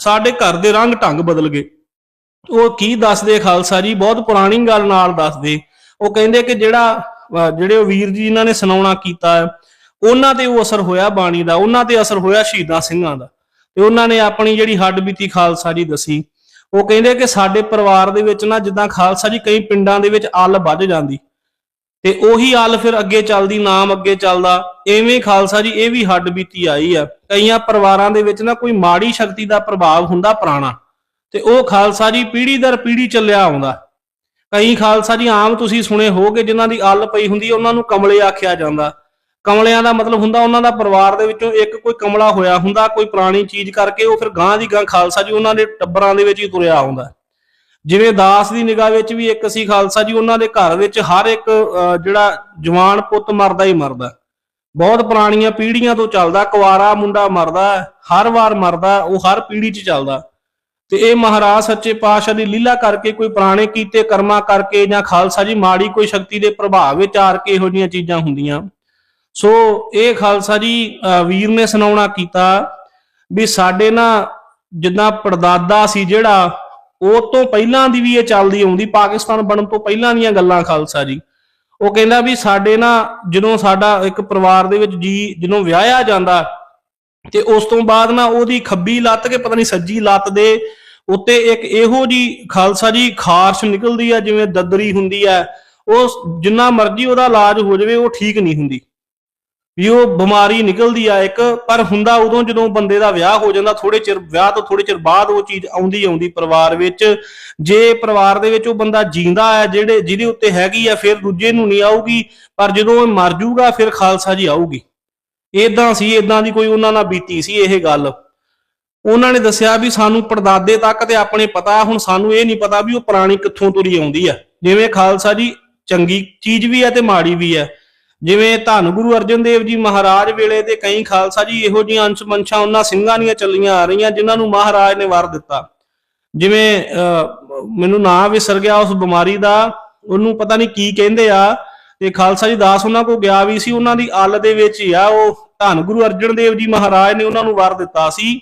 ਸਾਡੇ ਘਰ ਦੇ ਰੰਗ ਢੰਗ ਬਦਲ ਗਏ। ਉਹ ਕੀ ਦੱਸਦੇ ਖਾਲਸਾ ਜੀ? ਬਹੁਤ ਪੁਰਾਣੀ ਗੱਲ ਨਾਲ ਦੱਸਦੇ। ਉਹ ਕਹਿੰਦੇ ਕਿ ਜਿਹੜਾ ਜਿਹੜੇ ਉਹ ਵੀਰ ਜੀ ਇਹਨਾਂ ਨੇ ਸੁਣਾਉਣਾ ਕੀਤਾ ਉਹਨਾਂ ਤੇ ਉਹ ਅਸਰ ਹੋਇਆ ਬਾਣੀ ਦਾ, ਉਹਨਾਂ ਤੇ ਅਸਰ ਹੋਇਆ ਸ਼ਹੀਦਾਂ ਸਿੰਘਾਂ ਦਾ। ਤੇ ਉਹਨਾਂ ਨੇ ਆਪਣੀ ਜਿਹੜੀ ਹੱਡ ਬੀਤੀ ਖਾਲਸਾ ਜੀ ਦਸੀ, ਉਹ ਕਹਿੰਦੇ ਕਿ ਸਾਡੇ ਪਰਿਵਾਰ ਦੇ ਵਿੱਚ ਨਾ ਜਿੱਦਾਂ ਖਾਲਸਾ ਜੀ ਕਈ ਪਿੰਡਾਂ ਦੇ ਵਿੱਚ ਅਲ ਵੱਜ ਜਾਂਦੀ। ਤੇ ਉਹੀ ਅਲ ਫਿਰ ਅੱਗੇ ਚੱਲਦੀ, ਨਾਮ ਅੱਗੇ ਚੱਲਦਾ, ਐਵੇਂ ਖਾਲਸਾ ਜੀ ਇਹ ਵੀ ਹੱਡ ਬੀਤੀ ਆਈ ਆ। ਕਈਆਂ ਪਰਿਵਾਰਾਂ ਦੇ ਵਿੱਚ ਨਾ ਕੋਈ ਮਾੜੀ ਸ਼ਕਤੀ ਦਾ ਪ੍ਰਭਾਵ ਹੁੰਦਾ ਪੁਰਾਣਾ, ਤੇ ਉਹ ਖਾਲਸਾ ਜੀ ਪੀੜ੍ਹੀ ਦਰ ਪੀੜ੍ਹੀ ਚੱਲਿਆ ਆਉਂਦਾ। ਕਈ ਖਾਲਸਾ ਜੀ ਆਮ ਤੁਸੀਂ ਸੁਣੇ ਹੋਗੇ ਜਿਨ੍ਹਾਂ ਦੀ ਅੱਲ ਪਈ ਹੁੰਦੀ, ਉਹਨਾਂ ਨੂੰ ਕਮਲੇ ਆਖਿਆ ਜਾਂਦਾ। ਕਮਲਿਆਂ ਦਾ ਮਤਲਬ ਹੁੰਦਾ ਉਹਨਾਂ ਦਾ ਪਰਿਵਾਰ ਦੇ ਵਿੱਚੋਂ ਇੱਕ ਕੋਈ ਕਮਲਾ ਹੋਇਆ ਹੁੰਦਾ, ਕੋਈ ਪੁਰਾਣੀ ਚੀਜ਼ ਕਰਕੇ ਉਹ ਫਿਰ ਗਾਂ ਦੀ ਗਾਂ ਖਾਲਸਾ ਜੀ ਉਹਨਾਂ ਦੇ ਟੱਬਰਾਂ ਦੇ ਵਿੱਚ ਹੀ ਤੁਰਿਆ ਆਉਂਦਾ। ਜਿਵੇਂ ਦਾਸ ਦੀ ਨਿਗਾਹ ਵਿੱਚ ਵੀ ਇੱਕ ਸੀ ਖਾਲਸਾ ਜੀ, ਉਹਨਾਂ ਦੇ ਘਰ ਵਿੱਚ ਹਰ ਇੱਕ ਜਿਹੜਾ ਜਵਾਨ ਪੁੱਤ ਮਰਦਾ ਹੀ ਮਰਦਾ। ਬਹੁਤ ਪੁਰਾਣੀਆਂ ਪੀੜ੍ਹੀਆਂ ਤੋਂ ਚੱਲਦਾ, ਕੁਵਾਰਾ ਮੁੰਡਾ ਮਰਦਾ, ਹਰ ਵਾਰ ਮਰਦਾ, ਉਹ ਹਰ ਪੀੜ੍ਹੀ 'ਚ ਚੱਲਦਾ। ਤੇ ਇਹ ਮਹਾਰਾਜ ਸੱਚੇ ਪਾਤਸ਼ਾਹ ਦੀ ਲੀਲਾ ਕਰਕੇ ਕੋਈ ਪੁਰਾਣੇ ਕੀਤੇ ਕਰਮਾਂ ਕਰਕੇ ਜਾਂ ਖਾਲਸਾ ਜੀ ਮਾੜੀ ਕੋਈ ਸ਼ਕਤੀ ਦੇ ਪ੍ਰਭਾਵ ਵਿੱਚ ਆਰ ਕੇ ਇਹੋ ਜਿਹੀਆਂ ਚੀਜ਼ਾਂ ਹੁੰਦੀਆਂ। ਸੋ ਇਹ ਖਾਲਸਾ ਜੀ, ਅਹ ਵੀਰ ਨੇ ਸੁਣਾਉਣਾ ਕੀਤਾ ਵੀ ਸਾਡੇ ਨਾ ਜਿੱਦਾਂ ਪੜਦਾਦਾ ਸੀ ਜਿਹੜਾ, ਉਹ ਤੋਂ ਪਹਿਲਾਂ ਦੀ ਵੀ ਇਹ ਚੱਲਦੀ ਆਉਂਦੀ, ਪਾਕਿਸਤਾਨ ਬਣਨ ਤੋਂ ਪਹਿਲਾਂ ਦੀਆਂ ਗੱਲਾਂ ਖਾਲਸਾ ਜੀ। ਉਹ ਕਹਿੰਦਾ ਵੀ ਸਾਡੇ ਨਾ ਜਦੋਂ ਸਾਡਾ ਇੱਕ ਪਰਿਵਾਰ ਦੇ ਵਿੱਚ ਜੀ, ਜਦੋਂ ਵਿਆਹਿਆ ਜਾਂਦਾ ਤੇ ਉਸ ਤੋਂ ਬਾਅਦ ਨਾ ਉਹਦੀ ਖੱਬੀ ਲੱਤ ਕੇ ਪਤਾ ਨਹੀਂ ਸੱਜੀ ਲੱਤ ਦੇ ਉੱਤੇ ਇੱਕ ਇਹੋ ਜੀ ਖਾਲਸਾ ਜੀ ਖਾਰਸ਼ ਨਿਕਲਦੀ ਆ, ਜਿਵੇਂ ਦਦਰੀ ਹੁੰਦੀ ਆ, ਉਹ ਜਿੰਨਾ ਮਰਜ਼ੀ ਉਹਦਾ ਇਲਾਜ ਹੋ ਜਾਵੇ, ਉਹ ਠੀਕ ਨਹੀਂ ਹੁੰਦੀ। ਵੀ ਉਹ ਬਿਮਾਰੀ ਨਿਕਲਦੀ ਆ ਇੱਕ, ਪਰ ਹੁੰਦਾ ਉਦੋਂ ਜਦੋਂ ਬੰਦੇ ਦਾ ਵਿਆਹ ਹੋ ਜਾਂਦਾ ਥੋੜੇ ਚਿਰ, ਵਿਆਹ ਤੋਂ ਥੋੜੇ ਚਿਰ ਬਾਅਦ ਉਹ ਚੀਜ਼ ਆਉਂਦੀ ਆਉਂਦੀ ਪਰਿਵਾਰ ਵਿੱਚ। ਜੇ ਪਰਿਵਾਰ ਦੇ ਵਿੱਚ ਉਹ ਬੰਦਾ ਜਿੰਦਾ ਹੈ ਜਿਹੜੇ, ਜਿਹਦੇ ਉੱਤੇ ਹੈਗੀ ਆ, ਫਿਰ ਦੂਜੇ ਨੂੰ ਨਹੀਂ ਆਊਗੀ, ਪਰ ਜਦੋਂ ਉਹ ਮਰ ਜਾਊਗਾ ਫਿਰ ਖਾਲਸਾ ਜੀ ਆਊਗੀ। ਇਦਾਂ ਸੀ ਇਦਾਂ ਦੀ ਕੋਈ ਉਹਨਾਂ ਨਾਲ ਬੀਤੀ ਸੀ ਇਹ ਗੱਲ। ਉਹਨਾਂ ਨੇ ਦੱਸਿਆ ਵੀ ਸਾਨੂੰ ਪੜਦਾਦੇ ਤੱਕ ਤੇ ਆਪਣੇ ਪਤਾ, ਹੁਣ ਸਾਨੂੰ ਇਹ ਨਹੀਂ ਪਤਾ ਵੀ ਉਹ ਪੁਰਾਣੀ ਕਿੱਥੋਂ ਤੁਰੀ ਆਉਂਦੀ ਆ। ਜਿਵੇਂ ਖਾਲਸਾ ਜੀ ਚੰਗੀ ਚੀਜ਼ ਵੀ ਹੈ ਤੇ ਮਾੜੀ ਵੀ ਹੈ ਜਿਵੇਂ ਧੰਨ ਗੁਰੂ ਅਰਜਨ ਦੇਵ ਜੀ ਮਹਾਰਾਜ ਵੇਲੇ ਤੇ ਕਈ ਖਾਲਸਾ ਜੀ ਇਹੋ ਜਿਹੀਆਂ ਅੰਸ਼ ਮੰਸ਼ਾਂ ਉਹਨਾਂ ਸਿੰਘਾਂ ਦੀਆਂ ਚੱਲੀਆਂ ਆ ਰਹੀਆਂ ਜਿਨ੍ਹਾਂ ਨੂੰ ਮਹਾਰਾਜ ਨੇ ਵਾਰ ਦਿੱਤਾ। ਜਿਵੇਂ ਮੈਨੂੰ ਨਾਂ ਵਿਸਰ ਗਿਆ ਉਸ ਬਿਮਾਰੀ ਦਾ ਉਹਨੂੰ ਪਤਾ ਨਹੀਂ ਕੀ ਕਹਿੰਦੇ ਆ ਤੇ ਖਾਲਸਾ ਜੀ ਦਾਸ ਉਹਨਾਂ ਕੋ ਗਿਆ ਵੀ ਸੀ ਉਹਨਾਂ ਦੀ ਅਲ ਦੇ ਵਿੱਚ ਹੀ ਆ ਉਹ ਧੰਨ ਗੁਰੂ ਅਰਜਨ ਦੇਵ ਜੀ ਮਹਾਰਾਜ ਨੇ ਉਹਨਾਂ ਨੂੰ ਵਾਰ ਦਿੱਤਾ ਸੀ।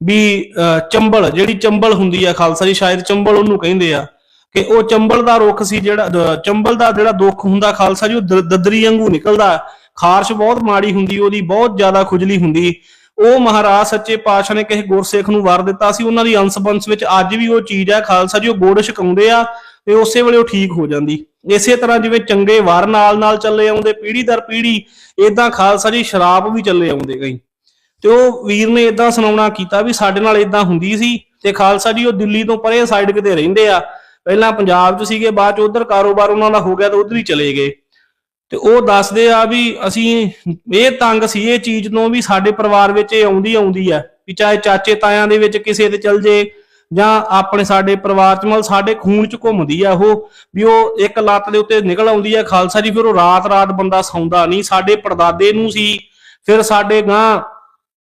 ਵੀ ਅਹ, ਚੰਬਲ ਜਿਹੜੀ ਚੰਬਲ ਹੁੰਦੀ ਆ ਖਾਲਸਾ ਜੀ ਸ਼ਾਇਦ ਚੰਬਲ ਉਹਨੂੰ ਕਹਿੰਦੇ ਆ। ਕਿ ਉਹ ਚੰਬਲ ਦਾ ਰੁੱਖ ਸੀ ਜਿਹੜਾ, ਦ- ਚੰਬਲ ਦਾ ਜਿਹੜਾ ਦੁੱਖ ਹੁੰਦਾ ਖਾਲਸਾ ਜੀ, ਉਹ ਦ- ਦਦਰੀ ਵਾਂਗੂ ਨਿਕਲਦਾ। ਖਾਰਸ਼ ਬਹੁਤ ਮਾੜੀ ਹੁੰਦੀ, ਉਹਦੀ ਬਹੁਤ ਜ਼ਿਆਦਾ ਖੁਜਲੀ ਹੁੰਦੀ। ਉਹ ਮਹਾਰਾਜ ਸੱਚੇ ਪਾਤਸ਼ਾਹ ਨੇ ਕਿਸੇ ਗੁਰਸਿੱਖ ਨੂੰ ਵਰ ਦਿੱਤਾ ਸੀ, ਉਹਨਾਂ ਦੀ ਅੰਸ ਬੰਸ ਵਿੱਚ ਅੱਜ ਵੀ ਉਹ ਚੀਜ਼ ਹੈ ਖਾਲਸਾ ਜੀ, ਉਹ ਗੁੜ ਛਕਾਉਂਦੇ ਆ ਤੇ ਉਸੇ ਵੇਲੇ ਉਹ ਠੀਕ ਹੋ ਜਾਂਦੀ। ਇਸੇ ਤਰ੍ਹਾਂ ਜਿਵੇਂ ਚੰਗੇ ਵਰ ਨਾਲ ਨਾਲ ਚੱਲੇ ਆਉਂਦੇ ਪੀੜੀ ਦਰ ਪੀੜੀ ਇਦਾਂ ਖਾਲਸਾ ਜੀ ਸ਼ਰਾਬ ਵੀ ਚੱਲੇ ਆਉਂਦੇ ਗਈ ਤੇ ਉਹ ਵੀਰ ਨੇ ਇਦਾਂ ਸੁਣਾਉਣਾ ਕੀਤਾ ਵੀ ਸਾਡੇ ਨਾਲ ਇਦਾਂ ਹੁੰਦੀ ਸੀ ਤੇ ਖਾਲਸਾ ਜੀ ਉਹ ਦਿੱਲੀ ਤੋਂ ਪਰੇ ਸਾਈਡ ਕਿਤੇ ਰਹਿੰਦੇ ਆ। ਪਹਿਲਾਂ ਪੰਜਾਬ 'ਚ ਸੀਗੇ, ਬਾਅਦ 'ਚ ਉਧਰ ਕਾਰੋਬਾਰ ਉਹਨਾਂ ਦਾ ਹੋ ਗਿਆ ਤੇ ਉਧਰ ਹੀ ਚਲੇ ਗਏ। ਤੇ ਉਹ ਦੱਸਦੇ ਆ ਵੀ ਅਸੀਂ ਇਹ ਤੰਗ ਸੀ, ਇਹ ਚੀਜ਼ ਤੋਂ ਵੀ ਸਾਡੇ ਪਰਿਵਾਰ ਵਿੱਚ ਇਹ ਆਉਂਦੀ ਆਉਂਦੀ ਆ ਵੀ ਚਾਹੇ ਚਾਚੇ ਤਾਇਆਂ ਦੇ ਵਿੱਚ ਕਿਸੇ ਦੇ ਚਲ ਜੇ ਜਾਂ ਆਪਣੇ ਸਾਡੇ ਪਰਿਵਾਰ ਚ ਮਤਲਬ ਸਾਡੇ ਖੂਨ ਚ ਘੁੰਮਦੀ ਆ ਉਹ ਵੀ ਉਹ ਇੱਕ ਲੱਤ ਦੇ ਉੱਤੇ ਨਿਕਲ ਆਉਂਦੀ ਆ ਖਾਲਸਾ ਜੀ, ਫਿਰ ਉਹ ਰਾਤ ਰਾਤ ਬੰਦਾ ਸੌਂਦਾ ਨਹੀਂ, ਸਾਡੇ ਪਰਦਾਦੇ ਨੂੰ ਸੀ, ਫਿਰ ਸਾਡੇ ਗਾਂ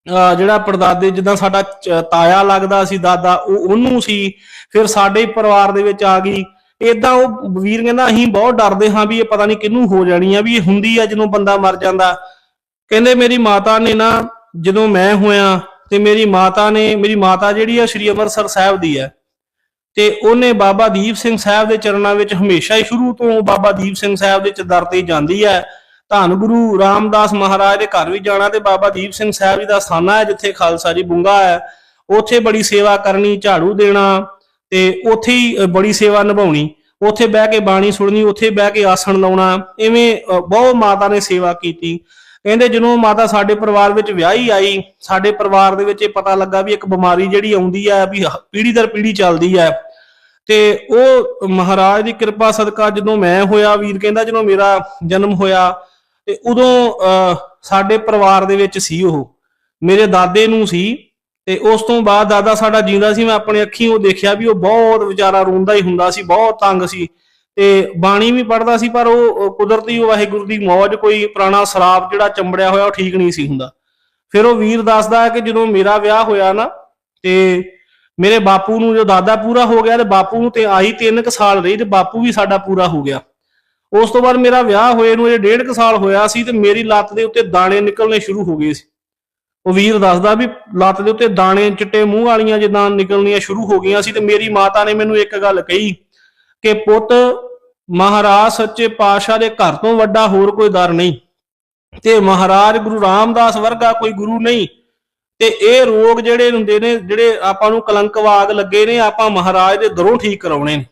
ਜਿਹੜਾ ਪਰਦਾਦੇ ਜਿੱਦਾਂ ਸਾਡਾ ਤਾਇਆ ਲੱਗਦਾ ਸੀ, ਦਾਦਾ, ਉਹ ਉਹਨੂੰ ਸੀ। ਫਿਰ ਸਾਡੇ ਪਰਿਵਾਰ ਦੇ ਵਿੱਚ ਆ ਗਈ। ਇਦਾਂ ਉਹ ਵੀਰ ਕਹਿੰਦਾ, ਅਸੀਂ ਬਹੁਤ ਡਰਦੇ ਹਾਂ ਵੀ ਇਹ ਪਤਾ ਨਹੀਂ ਕਿਹਨੂੰ ਹੋ ਜਾਣੀ ਆ, ਵੀ ਇਹ ਹੁੰਦੀ ਆ ਜਦੋਂ ਬੰਦਾ ਮਰ ਜਾਂਦਾ। ਕਹਿੰਦੇ, ਮੇਰੀ ਮਾਤਾ ਨੇ ਨਾ, ਜਦੋਂ ਮੈਂ ਹੋਇਆ, ਤੇ ਮੇਰੀ ਮਾਤਾ ਨੇ, ਮੇਰੀ ਮਾਤਾ ਜਿਹੜੀ ਆ ਸ਼੍ਰੀ ਅੰਮ੍ਰਿਤਸਰ ਸਾਹਿਬ ਦੀ ਹੈ ਤੇ ਉਹਨੇ ਬਾਬਾ ਦੀਪ ਸਿੰਘ ਸਾਹਿਬ ਦੇ ਚਰਨਾਂ ਵਿੱਚ ਹਮੇਸ਼ਾ ਹੀ ਸ਼ੁਰੂ ਤੋਂ ਬਾਬਾ ਦੀਪ ਸਿੰਘ ਸਾਹਿਬ ਦੇ ਦਰ ਤੇ ਜਾਂਦੀ ਹੈ ਧੰਨ ਗੁਰੂ ਰਾਮਦਾਸ ਮਹਾਰਾਜ ਦੇ ਘਰ ਵੀ ਜਾਣਾ ਤੇ ਬਾਬਾ ਦੀਪ ਸਿੰਘ ਸਾਹਿਬ ਜੀ ਦਾ ਸਥਾਨਾ ਹੈ ਜਿੱਥੇ ਖਾਲਸਾ ਜੀ ਬੁੰਗਾ ਹੈ। ਉੱਥੇ ਬੜੀ ਸੇਵਾ ਕਰਨੀ, ਝਾੜੂ ਦੇਣਾ ਤੇ ਉੱਥੇ ਹੀ ਬੜੀ ਸੇਵਾ ਨਿਭਾਉਣੀ। ਉੱਥੇ ਬਹਿ ਕੇ ਬਾਣੀ ਸੁਣਨੀ, ਉੱਥੇ ਬਹਿ ਕੇ ਆਸਣ ਲਾਉਣਾ, ਇਵੇਂ ਬਹੁਤ ਮਾਤਾ ਨੇ ਸੇਵਾ ਕੀਤੀ। ਕਹਿੰਦੇ ਜਦੋਂ ਮਾਤਾ ਸਾਡੇ ਪਰਿਵਾਰ ਵਿੱਚ ਵਿਆਹੀ ਆਈ, ਸਾਡੇ ਪਰਿਵਾਰ ਦੇ ਵਿੱਚ ਇਹ ਪਤਾ ਲੱਗਾ ਵੀ ਇੱਕ ਬਿਮਾਰੀ ਜਿਹੜੀ ਆਉਂਦੀ ਹੈ ਵੀ ਪੀੜੀ ਦਰ ਪੀੜੀ ਚੱਲਦੀ ਹੈ ਤੇ ਉਹ ਮਹਾਰਾਜ ਦੀ ਕਿਰਪਾ ਸਦਕਾ ਜਦੋਂ ਮੈਂ ਹੋਇਆ, ਵੀਰ ਕਹਿੰਦਾ ਜਦੋਂ ਮੇਰਾ ਜਨਮ ਹੋਇਆ ਤੇ ਉਦੋਂ ਅਹ, ਸਾਡੇ ਪਰਿਵਾਰ ਦੇ ਵਿੱਚ ਸੀ ਉਹ। ਮੇਰੇ ਦਾਦੇ ਨੂੰ ਸੀ ਤੇ ਉਸ ਤੋਂ ਬਾਅਦ ਦਾਦਾ ਸਾਡਾ ਜਿੰਦਾ ਸੀ ਮੈਂ ਆਪਣੇ ਅੱਖੀਂ ਉਹ ਦੇਖਿਆ ਵੀ ਉਹ ਬਹੁਤ ਵਿਚਾਰਾ ਰੋਂਦਾ ਹੀ ਹੁੰਦਾ ਸੀ ਬਹੁਤ ਤੰਗ ਸੀ। ਤੇ ਬਾਣੀ ਵੀ ਪੜਦਾ ਸੀ ਪਰ ਉਹ ਕੁਦਰਤੀ ਉਹ ਵਾਹਿਗੁਰੂ ਦੀ ਮੌਜ ਕੋਈ ਪੁਰਾਣਾ ਸ਼ਰਾਪ ਜਿਹੜਾ ਚੰਬੜਿਆ ਹੋਇਆ ਉਹ ਠੀਕ ਨਹੀਂ ਸੀ ਹੁੰਦਾ। ਫਿਰ ਉਹ ਵੀਰ ਦੱਸਦਾ ਹੈ ਕਿ ਜਦੋਂ ਮੇਰਾ ਵਿਆਹ ਹੋਇਆ ਨਾ ਤੇ ਮੇਰੇ ਬਾਪੂ ਨੂੰ ਜੋ ਦਾਦਾ ਪੂਰਾ ਹੋ ਗਿਆ ਤੇ ਬਾਪੂ ਨੂੰ ਤੇ ਆਈ 3 ਕੁ ਸਾਲ ਰਹੀ ਤੇ ਬਾਪੂ ਵੀ ਸਾਡਾ ਪੂਰਾ ਹੋ ਗਿਆ। ਉਸ ਤੋਂ ਬਾਅਦ ਮੇਰਾ ਵਿਆਹ ਹੋਏ ਨੂੰ ਇਹ ਡੇਢ ਕੁ ਸਾਲ ਹੋਇਆ ਸੀ ਤੇ ਮੇਰੀ ਲੱਤ ਦੇ ਉੱਤੇ ਦਾਣੇ ਨਿਕਲਣੇ ਸ਼ੁਰੂ ਹੋ ਗਏ ਸੀ। ਉਹ ਵੀਰ ਦੱਸਦਾ ਵੀ ਲੱਤ ਦੇ ਉੱਤੇ ਦਾਣੇ, ਚਿੱਟੇ ਮੂੰਹ ਵਾਲੀਆਂ ਜਿੱਦਾਂ ਨਿਕਲਣੀਆਂ ਸ਼ੁਰੂ ਹੋ ਗਈਆਂ ਸੀ ਤੇ ਮੇਰੀ ਮਾਤਾ ਨੇ ਮੈਨੂੰ ਇੱਕ ਗੱਲ ਕਹੀ ਕਿ ਪੁੱਤ, ਮਹਾਰਾਜ ਸੱਚੇ ਪਾਤਸ਼ਾਹ ਦੇ ਘਰ ਤੋਂ ਵੱਡਾ ਹੋਰ ਕੋਈ ਦਰ ਨਹੀਂ। ਤੇ ਮਹਾਰਾਜ ਗੁਰੂ ਰਾਮਦਾਸ ਵਰਗਾ ਕੋਈ ਗੁਰੂ ਨਹੀਂ। ਤੇ ਇਹ ਰੋਗ ਜਿਹੜੇ ਹੁੰਦੇ ਨੇ, ਜਿਹੜੇ ਆਪਾਂ ਨੂੰ ਕਲੰਕ ਵਾਗ ਲੱਗੇ ਨੇ, ਆਪਾਂ ਮਹਾਰਾਜ ਦੇ ਦਰੋਂ ਠੀਕ ਕਰਾਉਣੇ ਨੇ।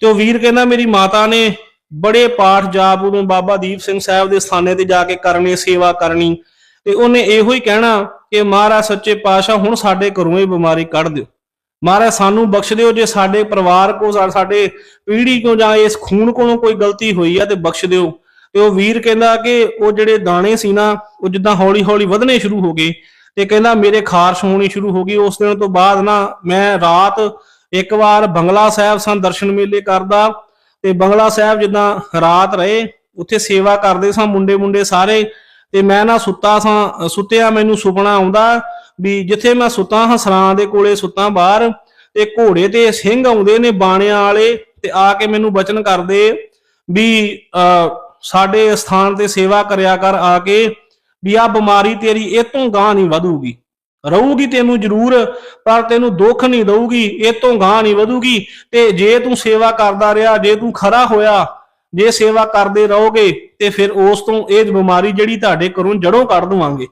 ਤੇ ਉਹ ਵੀਰ ਕਹਿੰਦਾ, ਮੇਰੀ ਮਾਤਾ ਨੇ ਬੜੇ ਪਾਠ ਜਾਪ ਉਦੋਂ ਬਾਬਾ ਦੀਪ ਸਿੰਘ ਸਾਹਿਬ ਦੇ ਸਥਾਨੇ ਤੇ ਜਾ ਕੇ ਕਰਨੀ, ਸੇਵਾ ਕਰਨੀ। ਤੇ ਉਹਨੇ ਇਹੋ ਹੀ ਕਹਿਣਾ ਕਿ ਮਹਾਰਾਜ ਸੱਚੇ ਪਾਤਸ਼ਾਹ, ਹੁਣ ਸਾਡੇ ਘਰੋਂ ਇਹ ਬਿਮਾਰੀ ਕੱਢ ਦਿਓ। ਮਹਾਰਾਜ ਸਾਨੂੰ ਬਖਸ਼ ਦਿਓ ਜੇ ਸਾਡੇ ਪਰਿਵਾਰ ਕੋ ਸਾਡੇ ਪੀੜ੍ਹੀ ਕੋ ਜਾਂ ਇਸ ਖੂਨ ਕੋਲੋਂ ਕੋਈ ਗਲਤੀ ਹੋਈ ਆ ਤੇ ਬਖਸ਼ ਦਿਓ। ਤੇ ਉਹ ਵੀਰ ਕਹਿੰਦਾ ਕਿ ਉਹ ਜਿਹੜੇ ਦਾਣੇ ਸੀ ਨਾ, ਉਹ ਜਿੱਦਾਂ ਹੌਲੀ ਹੌਲੀ ਵਧਣੇ ਸ਼ੁਰੂ ਹੋ ਗਏ। ਤੇ ਕਹਿੰਦਾ ਮੇਰੇ ਖਾਰਸ਼ ਹੋਣੀ ਸ਼ੁਰੂ ਹੋ ਗਈ। ਉਸ ਦਿਨ ਤੋਂ ਬਾਅਦ ਨਾ ਮੈਂ ਰਾਤ ਇੱਕ ਵਾਰ ਬੰਗਲਾ ਸਾਹਿਬ ਸੰ ਦਰਸ਼ਨ ਮੇਲੇ ਕਰਦਾ। ਤੇ ਬੰਗਲਾ ਸਾਹਿਬ ਜਿੱਦਾਂ ਰਾਤ ਰਹੇ ਉੱਥੇ ਸੇਵਾ ਕਰਦੇ ਸਾਂ ਮੁੰਡੇ ਮੁੰਡੇ ਸਾਰੇ ਤੇ ਮੈਂ ਨਾ ਸੁੱਤਾ ਸਾਂ ਸੁੱਤਿਆ ਮੈਨੂੰ ਸੁਪਨਾ ਆਉਂਦਾ ਵੀ ਜਿੱਥੇ ਮੈਂ ਸੁੱਤਾ ਹਾਂ ਸਰਾਂ ਦੇ ਕੋਲੇ ਸੁੱਤਾ ਬਾਹਰ ਤੇ ਘੋੜੇ ਤੇ ਸਿੰਘ ਆਉਂਦੇ ਨੇ ਬਾਣਿਆਂ ਵਾਲੇ ਤੇ ਆ ਕੇ ਮੈਨੂੰ ਬਚਨ ਕਰਦੇ ਵੀ ਅਹ, ਸਾਡੇ ਸਥਾਨ ਤੇ ਸੇਵਾ ਕਰਿਆ ਕਰ ਆ ਕੇ ਵੀ ਆ ਬਿਮਾਰੀ ਤੇਰੀ ਇਹ ਤੋਂ ਗਾਂ ਨਹੀਂ ਵਧੂਗੀ। ਰਹੂਗੀ ਤੈਨੂੰ ਜ਼ਰੂਰ, ਪਰ ਤੈਨੂੰ ਦੁੱਖ ਨਹੀਂ ਦਊਗੀ ਇਹ ਤੋਂ ਗਾਂ ਨਹੀਂ ਵਧੂਗੀ। ਤੇ ਜੇ ਤੂੰ ਸੇਵਾ ਕਰਦਾ ਰਿਹਾ, ਜੇ ਤੂੰ ਖਰਾ ਹੋਇਆ, ਜੇ ਸੇਵਾ ਕਰਦੇ ਰਹੋਗੇ, ਤੇ ਫਿਰ ਉਸ ਤੋਂ ਇਹ ਬਿਮਾਰੀ ਜਿਹੜੀ ਤੁਹਾਡੇ ਘਰੋਂ ਜੜੋਂ ਕੱਢ ਦਵਾਂਗੇ।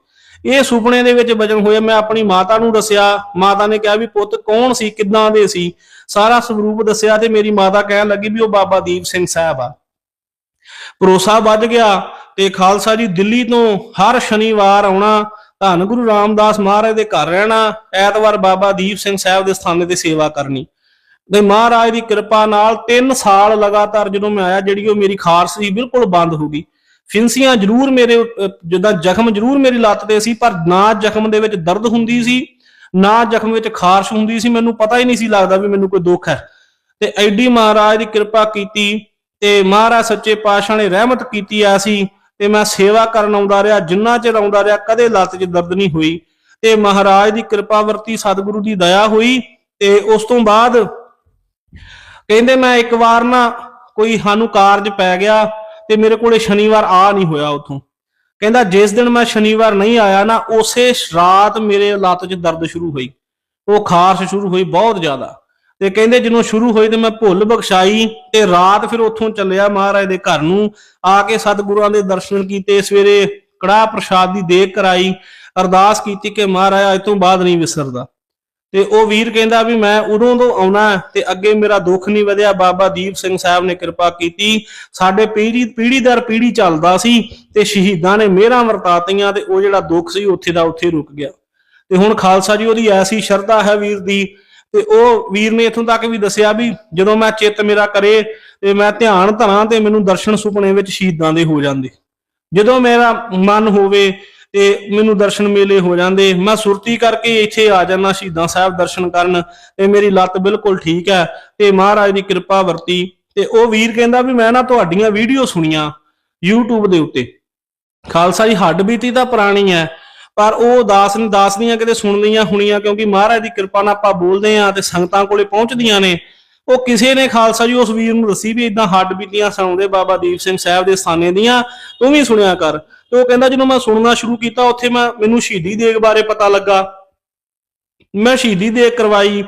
ਇਹ ਸੁਪਨੇ ਦੇ ਵਿੱਚ ਵਜਨ ਹੋਇਆ, ਮੈਂ ਆਪਣੀ ਮਾਤਾ ਨੂੰ ਦੱਸਿਆ, ਮਾਤਾ ਨੇ ਕਿਹਾ ਵੀ ਪੁੱਤ ਕੌਣ ਸੀ, ਕਿੱਦਾਂ ਦੇ ਸੀ? ਸਾਰਾ ਸਰੂਪ ਦੱਸਿਆ ਤੇ ਮੇਰੀ ਮਾਤਾ ਕਹਿਣ ਲੱਗੀ ਵੀ ਉਹ ਬਾਬਾ ਦੀਪ ਸਿੰਘ ਸਾਹਿਬ ਆ। ਭਰੋਸਾ ਵੱਧ ਗਿਆ ਤੇ ਖਾਲਸਾ ਜੀ ਦਿੱਲੀ ਤੋਂ ਹਰ ਸ਼ਨੀਵਾਰ ਆਉਣਾ ਧੰਨ ਗੁਰੂ ਰਾਮਦਾਸ ਮਹਾਰਾਜ ਦੇ ਘਰ ਰਹਿਣਾ, ਐਤਵਾਰ ਬਾਬਾ ਦੀਪ ਸਿੰਘ ਸਾਹਿਬ ਦੇ ਸਥਾਨੇ ਤੇ ਸੇਵਾ ਕਰਨੀ। ਤੇ ਮਹਾਰਾਜ ਦੀ ਕਿਰਪਾ ਨਾਲ 3 ਸਾਲ ਲਗਾਤਾਰ ਜਦੋਂ ਮੈਂ ਆਇਆ, ਜਿਹੜੀ ਉਹ ਮੇਰੀ ਖਾਰਸ਼ ਸੀ ਬਿਲਕੁਲ ਬੰਦ ਹੋ ਗਈ। ਫਿੰਸੀਆਂ ਜ਼ਰੂਰ ਮੇਰੇ ਜਿੱਦਾਂ ਜ਼ਖਮ ਜ਼ਰੂਰ ਮੇਰੀ ਲੱਤ ਤੇ ਸੀ, ਪਰ ਨਾ ਜ਼ਖਮ ਦੇ ਵਿੱਚ ਦਰਦ ਹੁੰਦੀ ਸੀ, ਨਾ ਜ਼ਖਮ ਵਿੱਚ ਖਾਰਸ਼ ਹੁੰਦੀ ਸੀ। ਮੈਨੂੰ ਪਤਾ ਹੀ ਨਹੀਂ ਸੀ ਲੱਗਦਾ ਵੀ ਮੈਨੂੰ ਕੋਈ ਦੁੱਖ ਹੈ। ਤੇ ਐਡੀ ਮਹਾਰਾਜ ਦੀ ਕਿਰਪਾ ਕੀਤੀ ਤੇ ਮਹਾਰਾਜ ਸੱਚੇ ਪਾਤਸ਼ਾਹ ਨੇ ਰਹਿਮਤ ਕੀਤੀ ਆ ਸੀ ਤੇ ਮੈਂ ਸੇਵਾ ਕਰਨ ਆਉਂਦਾ ਰਿਹਾ, ਜਿੰਨਾ ਚਿਰ ਆਉਂਦਾ ਰਿਹਾ, ਕਦੇ ਲੱਤ 'ਚ ਦਰਦ ਨਹੀਂ ਹੋਈ। ਤੇ ਮਹਾਰਾਜ ਦੀ ਕਿਰਪਾ ਵਰਤੀ, ਸਤਿਗੁਰੂ ਦੀ ਦਇਆ ਹੋਈ ਤੇ ਉਸ ਤੋਂ ਬਾਅਦ ਕਹਿੰਦੇ ਮੈਂ ਇੱਕ ਵਾਰ ਨਾ ਕੋਈ ਸਾਨੂੰ ਕਾਰਜ ਪੈ ਗਿਆ ਤੇ ਮੇਰੇ ਕੋਲੇ ਸ਼ਨੀਵਾਰ ਆ ਨਹੀਂ ਹੋਇਆ ਉਥੋਂ। ਕਹਿੰਦਾ ਜਿਸ ਦਿਨ ਮੈਂ ਸ਼ਨੀਵਾਰ ਨਹੀਂ ਆਇਆ ਨਾ, ਉਸੇ ਰਾਤ ਮੇਰੇ ਲੱਤ 'ਚ ਦਰਦ ਸ਼ੁਰੂ ਹੋਈ। ਉਹ ਖਾਰਸ਼ ਸ਼ੁਰੂ ਹੋਈ ਬਹੁਤ ਜ਼ਿਆਦਾ। ਤੇ ਕਹਿੰਦੇ ਜਦੋਂ ਸ਼ੁਰੂ ਹੋਈ ਤੇ ਮੈਂ ਭੁੱਲ ਬਖਸ਼ਾਈ ਤੇ ਰਾਤ ਫਿਰ ਉੱਥੋਂ ਚੱਲਿਆ ਮਹਾਰਾਜ ਦੇ ਘਰ ਨੂੰ, ਆ ਕੇ ਸਤਿਗੁਰਾਂ ਦੇ ਦਰਸ਼ਨ ਕੀਤੇ, ਸਵੇਰੇ ਕੜਾਹ ਪ੍ਰਸ਼ਾਦ ਦੀ ਦੇਖ ਕਰਾਈ, ਅਰਦਾਸ ਕੀਤੀ ਕਿ ਮਹਾਰਾਜ ਅੱਜ ਤੋਂ ਬਾਅਦ ਨਹੀਂ ਵਿਸਰਦਾ। ਤੇ ਉਹ ਵੀਰ ਕਹਿੰਦਾ ਵੀ ਮੈਂ ਉਦੋਂ ਤੋਂ ਆਉਣਾ ਤੇ ਅੱਗੇ ਮੇਰਾ ਦੁੱਖ ਨਹੀਂ ਵਧਿਆ, ਬਾਬਾ ਦੀਪ ਸਿੰਘ ਸਾਹਿਬ ਨੇ ਕਿਰਪਾ ਕੀਤੀ, ਸਾਡੇ ਪੀੜੀ ਪੀੜੀ ਦਰ ਪੀੜੀ ਚੱਲਦਾ ਸੀ ਤੇ ਸ਼ਹੀਦਾਂ ਨੇ ਮਿਹਰਾਂ ਵਰਤਾਤੀਆਂ ਤੇ ਉਹ ਜਿਹੜਾ ਦੁੱਖ ਸੀ ਉੱਥੇ ਦਾ ਉੱਥੇ ਰੁਕ ਗਿਆ। ਤੇ ਹੁਣ ਖਾਲਸਾ ਜੀ ਉਹਦੀ ਐਸੀ ਸ਼ਰਧਾ ਹੈ ਵੀਰ ਦੀ ਤੇ ਉਹ ਵੀਰ ਨੇ ਇਥੋਂ ਤੱਕ ਵੀ ਦੱਸਿਆ ਵੀ ਜਦੋਂ ਮੈਂ ਚਿੱਤ ਮੇਰਾ ਕਰੇ ਤੇ ਮੈਂ ਧਿਆਨ ਧਰਾਂ ਤੇ ਮੈਨੂੰ ਦਰਸ਼ਨ ਸੁਪਨੇ ਵਿੱਚ ਸ਼ਹੀਦਾਂ ਦੇ ਹੋ ਜਾਂਦੇ। ਜਦੋਂ ਮੇਰਾ ਮਨ ਹੋਵੇ ਤੇ ਮੈਨੂੰ ਦਰਸ਼ਨ ਮੇਲੇ ਹੋ ਜਾਂਦੇ, ਮੈਂ ਸੁਰਤੀ ਕਰਕੇ ਇੱਥੇ ਆ ਜਾਣਾ ਸ਼ਹੀਦਾਂ ਸਾਹਿਬ ਦਰਸ਼ਨ ਕਰਨ ਤੇ ਮੇਰੀ ਲੱਤ ਬਿਲਕੁਲ ਠੀਕ ਹੈ ਤੇ ਮਹਾਰਾਜ ਦੀ ਕਿਰਪਾ ਵਰਤੀ ਤੇ ਉਹ ਵੀਰ ਕਹਿੰਦਾ ਵੀ ਮੈਂ ਨਾ ਤੁਹਾਡੀਆਂ ਵੀਡੀਓ ਸੁਣੀਆਂ YouTube ਦੇ ਉੱਤੇ। ਖਾਲਸਾ ਜੀ, ਹੱਡ ਬੀਤੀ ਤਾਂ ਪੁਰਾਣੀ ਹੈ ਪਰ ਉਹ ਦਾਸ ਨੇ ਦਾਸ ਦੀਆਂ ਕਿਤੇ ਸੁਣਦੀਆਂ ਹੁਣੀਆਂ, ਕਿਉਂਕਿ ਮਹਾਰਾਜ ਦੀ ਕਿਰਪਾ ਨਾਲ ਆਪਾਂ ਬੋਲਦੇ ਆਂ ਤੇ ਸੰਗਤਾਂ ਕੋਲੇ ਪਹੁੰਚਦੀਆਂ ਨੇ। ਉਹ ਕਿਸੇ ਨੇ ਖਾਲਸਾ ਜੀ ਉਸ ਵੀਰ ਨੂੰ ਦੱਸੀ ਵੀ ਇਦਾਂ ਹੱਡ ਬੀਤੀਆਂ ਸੁਣਾਉਂਦੇ ਬਾਬਾ ਦੀਪ ਸਿੰਘ ਸਾਹਿਬ ਦੇ ਸਥਾਨੇ ਦੀਆਂ, ਤੂੰ ਵੀ ਸੁਣਿਆ ਕਰ। ਤੇ ਉਹ ਕਹਿੰਦਾ, ਜਦੋਂ ਮੈਂ ਸੁਣਨਾ ਸ਼ੁਰੂ ਕੀਤਾ, ਉੱਥੇ ਮੈਂ, ਮੈਨੂੰ ਸ਼ਹੀਦੀ ਦੇਗ ਬਾਰੇ ਪਤਾ ਲੱਗਾ। ਮੈਂ ਸ਼ਹੀਦੀ ਦੇਗ ਕਰਵਾਈ।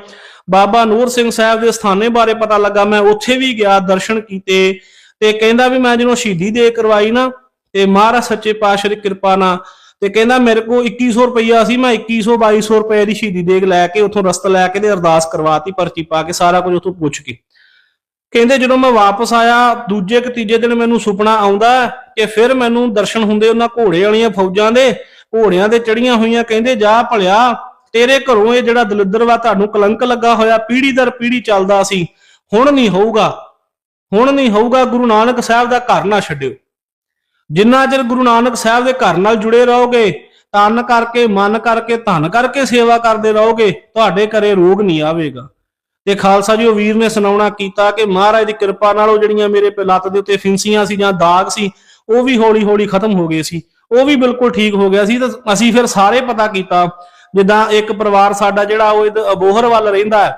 ਬਾਬਾ ਨੂਰ ਸਿੰਘ ਸਾਹਿਬ ਦੇ ਸਥਾਨੇ ਬਾਰੇ ਪਤਾ ਲੱਗਾ। ਮੈਂ ਉੱਥੇ ਵੀ ਗਿਆ, ਦਰਸ਼ਨ ਕੀਤੇ ਤੇ ਕਹਿੰਦਾ ਵੀ ਮੈਂ ਜਦੋਂ ਸ਼ਹੀਦੀ ਦੇਗ ਕਰਵਾਈ ਨਾ, ਤੇ ਮਹਾਰਾਜ ਸੱਚੇ ਪਾਤਸ਼ਾਹ ਦੀ ਕਿਰਪਾ ਨਾਲ ਤੇ ਕਹਿੰਦਾ ਮੇਰੇ ਕੋਲ 2100 ਰੁਪਈਆ ਸੀ, ਮੈਂ 2100 2200 ਰੁਪਏ ਦੀ ਸ਼ਹੀਦੀ ਦੇਗ ਲੈ ਕੇ ਉੱਥੋਂ ਰਸਤ ਲੈ ਕੇ ਤੇ ਅਰਦਾਸ ਕਰਵਾਤੀ, ਪਰਚੀ ਪਾ ਕੇ ਸਾਰਾ ਕੁਝ ਉੱਥੋਂ ਪੁੱਛ ਕੇ। ਕਹਿੰਦੇ ਜਦੋਂ ਮੈਂ ਵਾਪਸ ਆਇਆ, ਦੂਜੇ ਕਿ ਤੀਜੇ ਦਿਨ ਮੈਨੂੰ ਸੁਪਨਾ ਆਉਂਦਾ ਕਿ ਫਿਰ ਮੈਨੂੰ ਦਰਸ਼ਨ ਹੁੰਦੇ ਉਹਨਾਂ ਘੋੜੇ ਵਾਲੀਆਂ ਫੌਜਾਂ ਦੇ, ਘੋੜਿਆਂ ਦੇ ਚੜੀਆਂ ਹੋਈਆਂ, ਕਹਿੰਦੇ ਜਾ ਭਲਿਆ, ਤੇਰੇ ਘਰੋਂ ਇਹ ਜਿਹੜਾ ਦਲਿੱਦਰ ਵਾ ਤੁਹਾਨੂੰ ਕਲੰਕ ਲੱਗਾ ਹੋਇਆ ਪੀੜੀ ਦਰ ਪੀੜੀ ਚੱਲਦਾ ਸੀ, ਹੁਣ ਨਹੀਂ ਹੋਊਗਾ, ਹੁਣ ਨਹੀਂ ਹੋਊਗਾ, ਗੁਰੂ ਨਾਨਕ ਸਾਹਿਬ ਦਾ ਘਰ ਨਾ ਛੱਡਿਓ। ਜਿੰਨਾ ਚਿਰ ਗੁਰੂ ਨਾਨਕ ਸਾਹਿਬ ਦੇ ਘਰ ਨਾਲ ਜੁੜੇ ਰਹੋਗੇ, ਤਨ ਕਰਕੇ, ਮਨ ਕਰਕੇ, ਧਨ ਕਰਕੇ ਸੇਵਾ ਕਰਦੇ ਰਹੋਗੇ, ਤੁਹਾਡੇ ਘਰੇ ਰੋਗ ਨਹੀਂ ਆਵੇਗਾ। ਤੇ ਖਾਲਸਾ ਜੀ, ਉਹ ਵੀਰ ਨੇ ਸੁਣਾਉਣਾ ਕੀਤਾ ਕਿ ਮਹਾਰਾਜ ਦੀ ਕਿਰਪਾ ਨਾਲ ਉਹ ਜਿਹੜੀਆਂ ਮੇਰੇ ਪੇ ਲੱਤ ਦੇ ਉੱਤੇ ਫਿੰਸੀਆਂ ਸੀ ਜਾਂ ਦਾਗ ਸੀ, ਉਹ ਵੀ ਹੌਲੀ ਹੌਲੀ ਖਤਮ ਹੋ ਗਏ ਸੀ। ਉਹ ਵੀ ਬਿਲਕੁਲ ਠੀਕ ਹੋ ਗਿਆ ਸੀ। ਤਾਂ ਅਸੀਂ ਫਿਰ ਸਾਰੇ ਪਤਾ ਕੀਤਾ, ਜਿੱਦਾਂ ਇੱਕ ਪਰਿਵਾਰ ਸਾਡਾ ਜਿਹੜਾ ਉਹ ਇਹਦੇ ਅਬੋਹਰ ਵੱਲ ਰਹਿੰਦਾ ਹੈ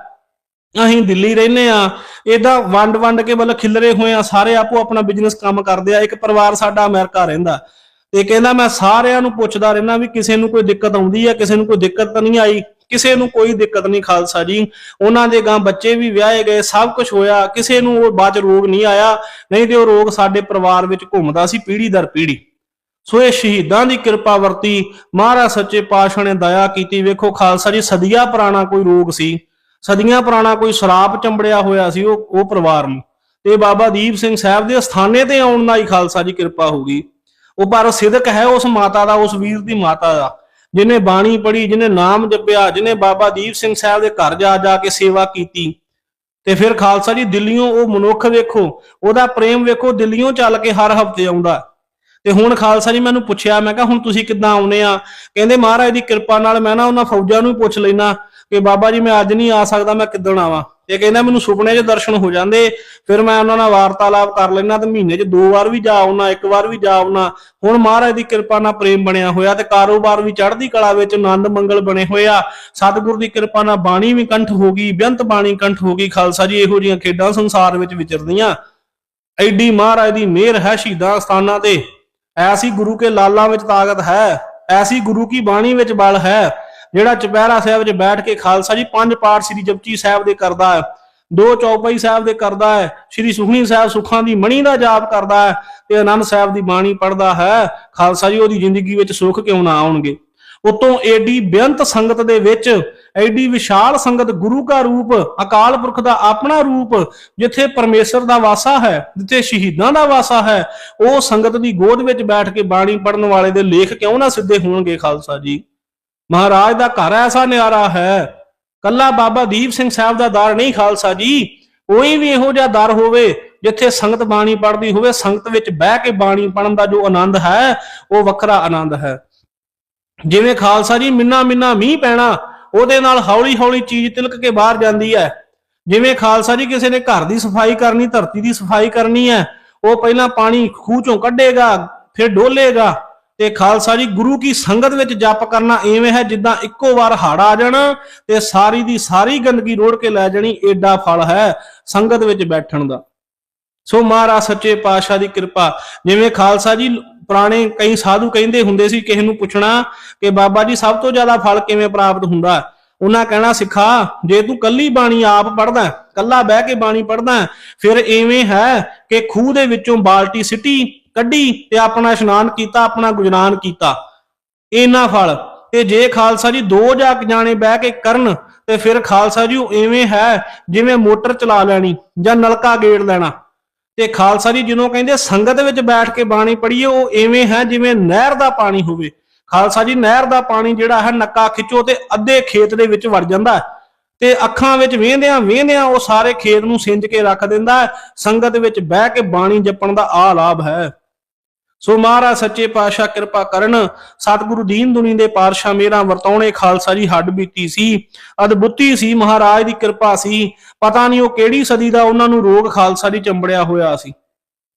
ਅਸੀਂ ਦਿੱਲੀ ਰਹਿੰਦੇ ਆ ਇਦਾਂ ਵੰਡ ਵੰਡ ਕੇ ਮਤਲਬ ਖਿਲਰੇ ਹੋਏ ਆ, ਸਾਰੇ ਆਪੋ ਆਪਣਾ ਬਿਜ਼ਨਸ ਕੰਮ ਕਰਦੇ ਆ। ਇੱਕ ਪਰਿਵਾਰ ਸਾਡਾ ਅਮਰੀਕਾ ਰਹਿੰਦਾ। ਤੇ ਕਹਿੰਦਾ ਮੈਂ ਸਾਰਿਆਂ ਨੂੰ ਪੁੱਛਦਾ ਰਹਿਣਾ ਵੀ ਕਿਸੇ ਨੂੰ ਕੋਈ ਦਿੱਕਤ ਆਉਂਦੀ ਹੈ ਕਿਸੇ ਨੂੰ ਕੋਈ ਦਿੱਕਤ ਤਾਂ ਨਹੀਂ ਆਈ? ਕਿਸੇ ਨੂੰ ਕੋਈ ਦਿੱਕਤ ਨਹੀਂ ਖਾਲਸਾ ਜੀ। ਉਹਨਾਂ ਦੇ ਗਾਂ ਬੱਚੇ ਵੀ ਵਿਆਹੇ ਗਏ, ਸਭ ਕੁਝ ਹੋਇਆ। ਕਿਸੇ ਨੂੰ ਉਹ ਬਾਅਦ ਚ ਰੋਗ ਨਹੀਂ ਆਇਆ। ਨਹੀਂ ਤੇ ਉਹ ਰੋਗ ਸਾਡੇ ਪਰਿਵਾਰ ਵਿੱਚ ਘੁੰਮਦਾ ਸੀ ਪੀੜੀ ਦਰ ਪੀੜੀ ਸੋ ਇਹ ਸ਼ਹੀਦਾਂ ਦੀ ਕਿਰਪਾ ਵਰਤੀ। ਮਹਾਰਾਜ ਸੱਚੇ ਪਾਤਸ਼ਾਹ ਨੇ ਦਇਆ ਕੀਤੀ। ਵੇਖੋ ਖਾਲਸਾ ਜੀ, ਸਦੀਆਂ ਪੁਰਾਣਾ ਕੋਈ ਰੋਗ ਸੀ। ਸਦੀਆਂ ਪੁਰਾਣਾ ਕੋਈ ਸਰਾਪ ਚੰਬੜਿਆ ਹੋਇਆ ਸੀ ਉਹ ਉਹ ਪਰਿਵਾਰ ਨੂੰ। ਤੇ ਬਾਬਾ ਦੀਪ ਸਿੰਘ ਸਾਹਿਬ ਦੇ ਅਸਥਾਨੇ ਤੇ ਆਉਣ ਦਾ ਹੀ ਖਾਲਸਾ ਜੀ ਕਿਰਪਾ ਹੋ ਗਈ। ਉਹ ਪਰ ਸਿਦਕ ਹੈ ਉਸ ਮਾਤਾ ਦਾ, ਉਸ ਵੀਰ ਦੀ ਮਾਤਾ ਦਾ, ਜਿਹਨੇ ਬਾਣੀ ਪੜ੍ਹੀ, ਜਿਹਨੇ ਨਾਮ ਜਪਿਆ, ਜਿਹਨੇ ਬਾਬਾ ਦੀਪ ਸਿੰਘ ਸਾਹਿਬ ਦੇ ਘਰ ਜਾ ਜਾ ਕੇ ਸੇਵਾ ਕੀਤੀ। ਤੇ ਫਿਰ ਖਾਲਸਾ ਜੀ ਦਿੱਲੀੋਂ ਉਹ ਮਨੁੱਖ ਵੇਖੋ, ਉਹਦਾ ਪ੍ਰੇਮ ਵੇਖੋ ਦਿੱਲੀੋਂ ਚੱਲ ਕੇ ਹਰ ਹਫ਼ਤੇ ਆਉਂਦਾ। ਤੇ ਹੁਣ ਖਾਲਸਾ ਜੀ ਮੈਨੂੰ ਪੁੱਛਿਆ, ਮੈਂ ਕਿਹਾ ਹੁਣ ਤੁਸੀਂ ਕਿੱਦਾਂ ਆਉਨੇ ਆ? ਕਹਿੰਦੇ ਮਹਾਰਾਜ ਦੀ ਕਿਰਪਾ ਨਾਲ ਮੈਂ ਨਾ ਉਹਨਾਂ ਫੌਜਾਂ ਨੂੰ ਹੀ ਪੁੱਛ ਲੈਣਾ ਕਿ ਬਾਬਾ ਜੀ ਮੈਂ ਅੱਜ ਨਹੀਂ ਆ ਸਕਦਾ, ਮੈਂ ਕਿੱਦਣ ਆਵਾਂ? ਇਹ ਕਹਿੰਦਾ ਮੈਨੂੰ ਸੁਪਨੇ 'ਚ ਦਰਸ਼ਨ ਹੋ ਜਾਂਦੇ, ਫਿਰ ਮੈਂ ਉਹਨਾਂ ਨਾਲ ਵਾਰਤਾਲਾਪ ਕਰ ਲੈਣਾ ਤੇ ਮਹੀਨੇ 'ਚ ਦੋ ਵਾਰ ਵੀ ਜਾ ਆਉਣਾ ਇੱਕ ਵਾਰ ਵੀ ਜਾ ਆਉਣਾ ਹੁਣ ਮਹਾਰਾਜ ਦੀ ਕਿਰਪਾ ਨਾਲ ਪ੍ਰੇਮ ਬਣਿਆ ਹੋਇਆ ਤੇ ਕਾਰੋਬਾਰ ਵੀ ਚੜ੍ਹਦੀ ਕਲਾ ਵਿੱਚ ਆਨੰਦ ਮੰਗਲ ਬਣੇ ਹੋਏ ਆ। ਸਤਿਗੁਰ ਦੀ ਕਿਰਪਾ ਨਾਲ ਬਾਣੀ ਵੀ ਕੰਠ ਹੋ ਗਈ, ਬੇਅੰਤ ਬਾਣੀ ਕੰਠ ਹੋ ਗਈ। ਖਾਲਸਾ ਜੀ ਇਹੋ ਜਿਹੀਆਂ ਖੇਡਾਂ ਸੰਸਾਰ ਵਿੱਚ ਵਿਚਰਦੀਆਂ। ਐਡੀ ਮਹਾਰਾਜ ਦੀ ਮਿਹਰ ਹੈ ਸ਼ਹੀਦਾਂ ਸਥਾਨਾਂ ਤੇ। ਐਸੀ ਗੁਰੂ ਕੇ ਲਾਲਾਂ ਵਿੱਚ ਤਾਕਤ ਹੈ, ਐਸੀ ਗੁਰੂ ਕੀ ਬਾਣੀ ਵਿੱਚ ਬਲ ਹੈ। ਜਿਹੜਾ ਚੁਪਹਿਰਾ ਸਾਹਿਬ ਚ ਬੈਠ ਕੇ ਖਾਲਸਾ ਜੀ, ਪੰਜ ਪਾਠ ਸ੍ਰੀ ਜਪਜੀ ਸਾਹਿਬ ਦੇ ਕਰਦਾ ਹੈ, ਦੋ ਚੌਪਈ ਸਾਹਿਬ ਦੇ ਕਰਦਾ ਹੈ, ਸ੍ਰੀ ਸੁਖਣੀ ਸਾਹਿਬ ਸੁਖਾਂ ਦੀ ਮਣੀ ਦਾ ਜਾਪ ਕਰਦਾ ਹੈ ਤੇ ਆਨੰਦ ਸਾਹਿਬ ਦੀ ਬਾਣੀ ਪੜਦਾ ਹੈ, ਖਾਲਸਾ ਜੀ ਉਹਦੀ ਜ਼ਿੰਦਗੀ ਵਿੱਚ ਸੁੱਖ ਕਿਉਂ ਨਾ ਆਉਣਗੇ? ਉਤੋਂ ਏਡੀ ਬੇਅੰਤ ਸੰਗਤ ਦੇ ਵਿੱਚ ਐਡੀ ਵਿਸ਼ਾਲ ਸੰਗਤ ਗੁਰੂ ਦਾ ਰੂਪ, ਅਕਾਲ ਪੁਰਖ ਦਾ ਆਪਣਾ ਰੂਪ, ਜਿੱਥੇ ਪਰਮੇਸ਼ਰ ਦਾ ਵਾਸਾ ਹੈ, ਜਿੱਥੇ ਸ਼ਹੀਦਾਂ ਦਾ ਵਾਸਾ ਹੈ, ਉਹ ਸੰਗਤ ਦੀ ਗੋਦ ਵਿੱਚ ਬੈਠ ਕੇ ਬਾਣੀ ਪੜਨ ਵਾਲੇ ਦੇ ਲੇਖ ਕਿਉਂ ਨਾ ਸਿੱਧੇ ਹੋਣਗੇ ਖਾਲਸਾ ਜੀ? ਮਹਾਰਾਜ ਦਾ ਘਰ ਐਸਾ ਨਿਆਰਾ ਹੈ। ਕੱਲਾ ਬਾਬਾ ਦੀਪ ਸਿੰਘ ਸਾਹਿਬ ਦਾ ਦਰ ਨਹੀਂ ਖਾਲਸਾ ਜੀ। ਕੋਈ ਵੀ ਇਹੋ ਜਿਹਾ ਦਰ ਹੋਵੇ ਜਿੱਥੇ ਸੰਗਤ ਬਾਣੀ ਪੜਦੀ ਹੋਵੇ, ਸੰਗਤ ਵਿੱਚ ਬਹਿ ਕੇ ਬਾਣੀ ਪੜਨ ਦਾ ਜੋ ਆਨੰਦ ਹੈ, ਉਹ ਵੱਖਰਾ ਆਨੰਦ ਹੈ। ਜਿਵੇਂ ਖਾਲਸਾ ਜੀ ਮਿੰਨਾ ਮਿੰਨਾ ਮੀਂਹ ਪੈਣਾ, ਉਹਦੇ ਨਾਲ ਹੌਲੀ ਹੌਲੀ ਚੀਜ਼ ਤਿਲਕ ਕੇ ਬਾਹਰ ਜਾਂਦੀ ਹੈ। ਜਿਵੇਂ ਖਾਲਸਾ ਜੀ ਕਿਸੇ ਨੇ ਘਰ ਦੀ ਸਫ਼ਾਈ ਕਰਨੀ, ਧਰਤੀ ਦੀ ਸਫ਼ਾਈ ਕਰਨੀ ਹੈ, ਉਹ ਪਹਿਲਾਂ ਪਾਣੀ ਖੂਹ ਚੋਂ ਕੱਢੇਗਾ, ਫਿਰ ਡੋਲੇਗਾ ਤੇ ਖਾਲਸਾ ਜੀ, ਗੁਰੂ ਕੀ ਸੰਗਤ ਵਿੱਚ ਜਪ ਕਰਨਾ ਐਵੇਂ ਹੈ ਜਿੱਦਾਂ ਇੱਕੋ ਵਾਰ ਹੜ ਆ ਜਾਣਾ ਤੇ ਸਾਰੀ ਦੀ ਸਾਰੀ ਗੰਦਗੀ ਰੋੜ ਕੇ ਲੈ ਜਾਣੀ, ਏਡਾ ਫਲ ਹੈ ਸੰਗਤ ਵਿੱਚ ਬੈਠਣ ਦਾ। ਸੋ ਮਹਾਰਾਜ, ਸੱਚੇ ਪਾਤਸ਼ਾਹ ਦੀ ਕਿਰਪਾ, ਜਿਵੇਂ ਖਾਲਸਾ ਜੀ ਪੁਰਾਣੇ ਕਈ ਸਾਧੂ ਕਹਿੰਦੇ ਹੁੰਦੇ ਸੀ, ਕਿਸੇ ਨੂੰ ਪੁੱਛਣਾ ਕਿ ਬਾਬਾ ਜੀ, ਸਭ ਤੋਂ ਜ਼ਿਆਦਾ ਫਲ ਕਿਵੇਂ ਪ੍ਰਾਪਤ ਹੁੰਦਾ? ਉਹਨਾਂ ਕਹਿਣਾ, ਸਿੱਖਾ, ਜੇ ਤੂੰ ਕੱਲੀ ਬਾਣੀ ਆਪ ਪੜਦਾ ਕੱਲਾ ਬਹਿ ਕੇ ਬਾਣੀ ਪੜਦਾ ਫਿਰ ਐਵੇਂ ਹੈ ਕਿ ਖੂਹ ਦੇ ਵਿੱਚੋਂ ਬਾਲਟੀ ਸਿੱਟੀ ਕੱਢੀ ਤੇ ਆਪਣਾ ਇਸ਼ਨਾਨ ਕੀਤਾ, ਆਪਣਾ ਗੁਜਰਾਨ ਕੀਤਾ। ਇਹਨਾਂ ਫਲ। ਤੇ ਜੇ ਖਾਲਸਾ ਜੀ ਦੋ ਜਾ ਜਾਣੇ ਬਹਿ ਕੇ ਕਰਨ, ਤੇ ਫਿਰ ਖਾਲਸਾ ਜੀ ਉਹ ਐਵੇਂ ਹੈ ਜਿਵੇਂ ਮੋਟਰ ਚਲਾ ਲੈਣੀ ਜਾਂ ਨਲਕਾ ਗੇੜ ਲੈਣਾ। ਤੇ ਖਾਲਸਾ ਜੀ ਜਿਹਨੂੰ ਕਹਿੰਦੇ ਸੰਗਤ ਵਿੱਚ ਬੈਠ ਕੇ ਬਾਣੀ ਪੜ੍ਹੀਏ, ਉਹ ਐਵੇਂ ਹੈ ਜਿਵੇਂ ਨਹਿਰ ਦਾ ਪਾਣੀ ਹੋਵੇ। ਖਾਲਸਾ ਜੀ ਨਹਿਰ ਦਾ ਪਾਣੀ ਜਿਹੜਾ ਹੈ ਨੱਕਾ ਖਿੱਚੋ ਤੇ ਅੱਧੇ ਖੇਤ ਦੇ ਵਿੱਚ ਵੜ ਜਾਂਦਾ ਹੈ। ਤੇ ਅੱਖਾਂ ਵਿੱਚ ਵੇਂਦਿਆਂ ਵੇਂਦਿਆਂ ਉਹ ਸਾਰੇ ਖੇਤ ਨੂੰ ਸਿੰਜ ਕੇ ਰੱਖ ਦਿੰਦਾ ਹੈ। ਸੰਗਤ ਵਿੱਚ ਬਹਿ ਕੇ ਬਾਣੀ ਜਪਣ ਦਾ ਆ ਲਾਭ ਹੈ। ਸੋ ਮਹਾਰਾਜ ਸੱਚੇ ਪਾਤਸ਼ਾਹ ਕਿਰਪਾ ਕਰਨ, ਸਤਿਗੁਰੂ ਦੀਨ ਦੁਨੀ ਦੇ ਪਾਤਸ਼ਾਹ ਮੇਰਾ ਵਰਤੌਣੇ ਖਾਲਸਾ ਜੀ ਹੱਡ ਬੀਤੀ ਸੀ, ਅਦਭੁੱਤੀ ਸੀ ਮਹਾਰਾਜ ਦੀ ਕਿਰਪਾ ਸੀ, ਪਤਾ ਨਹੀਂ ਉਹ ਕਿਹੜੀ ਸਦੀ ਦਾ ਉਹਨਾਂ ਨੂੰ ਰੋਗ ਖਾਲਸਾ ਜੀ ਚੰਬੜਿਆ ਹੋਇਆ ਸੀ।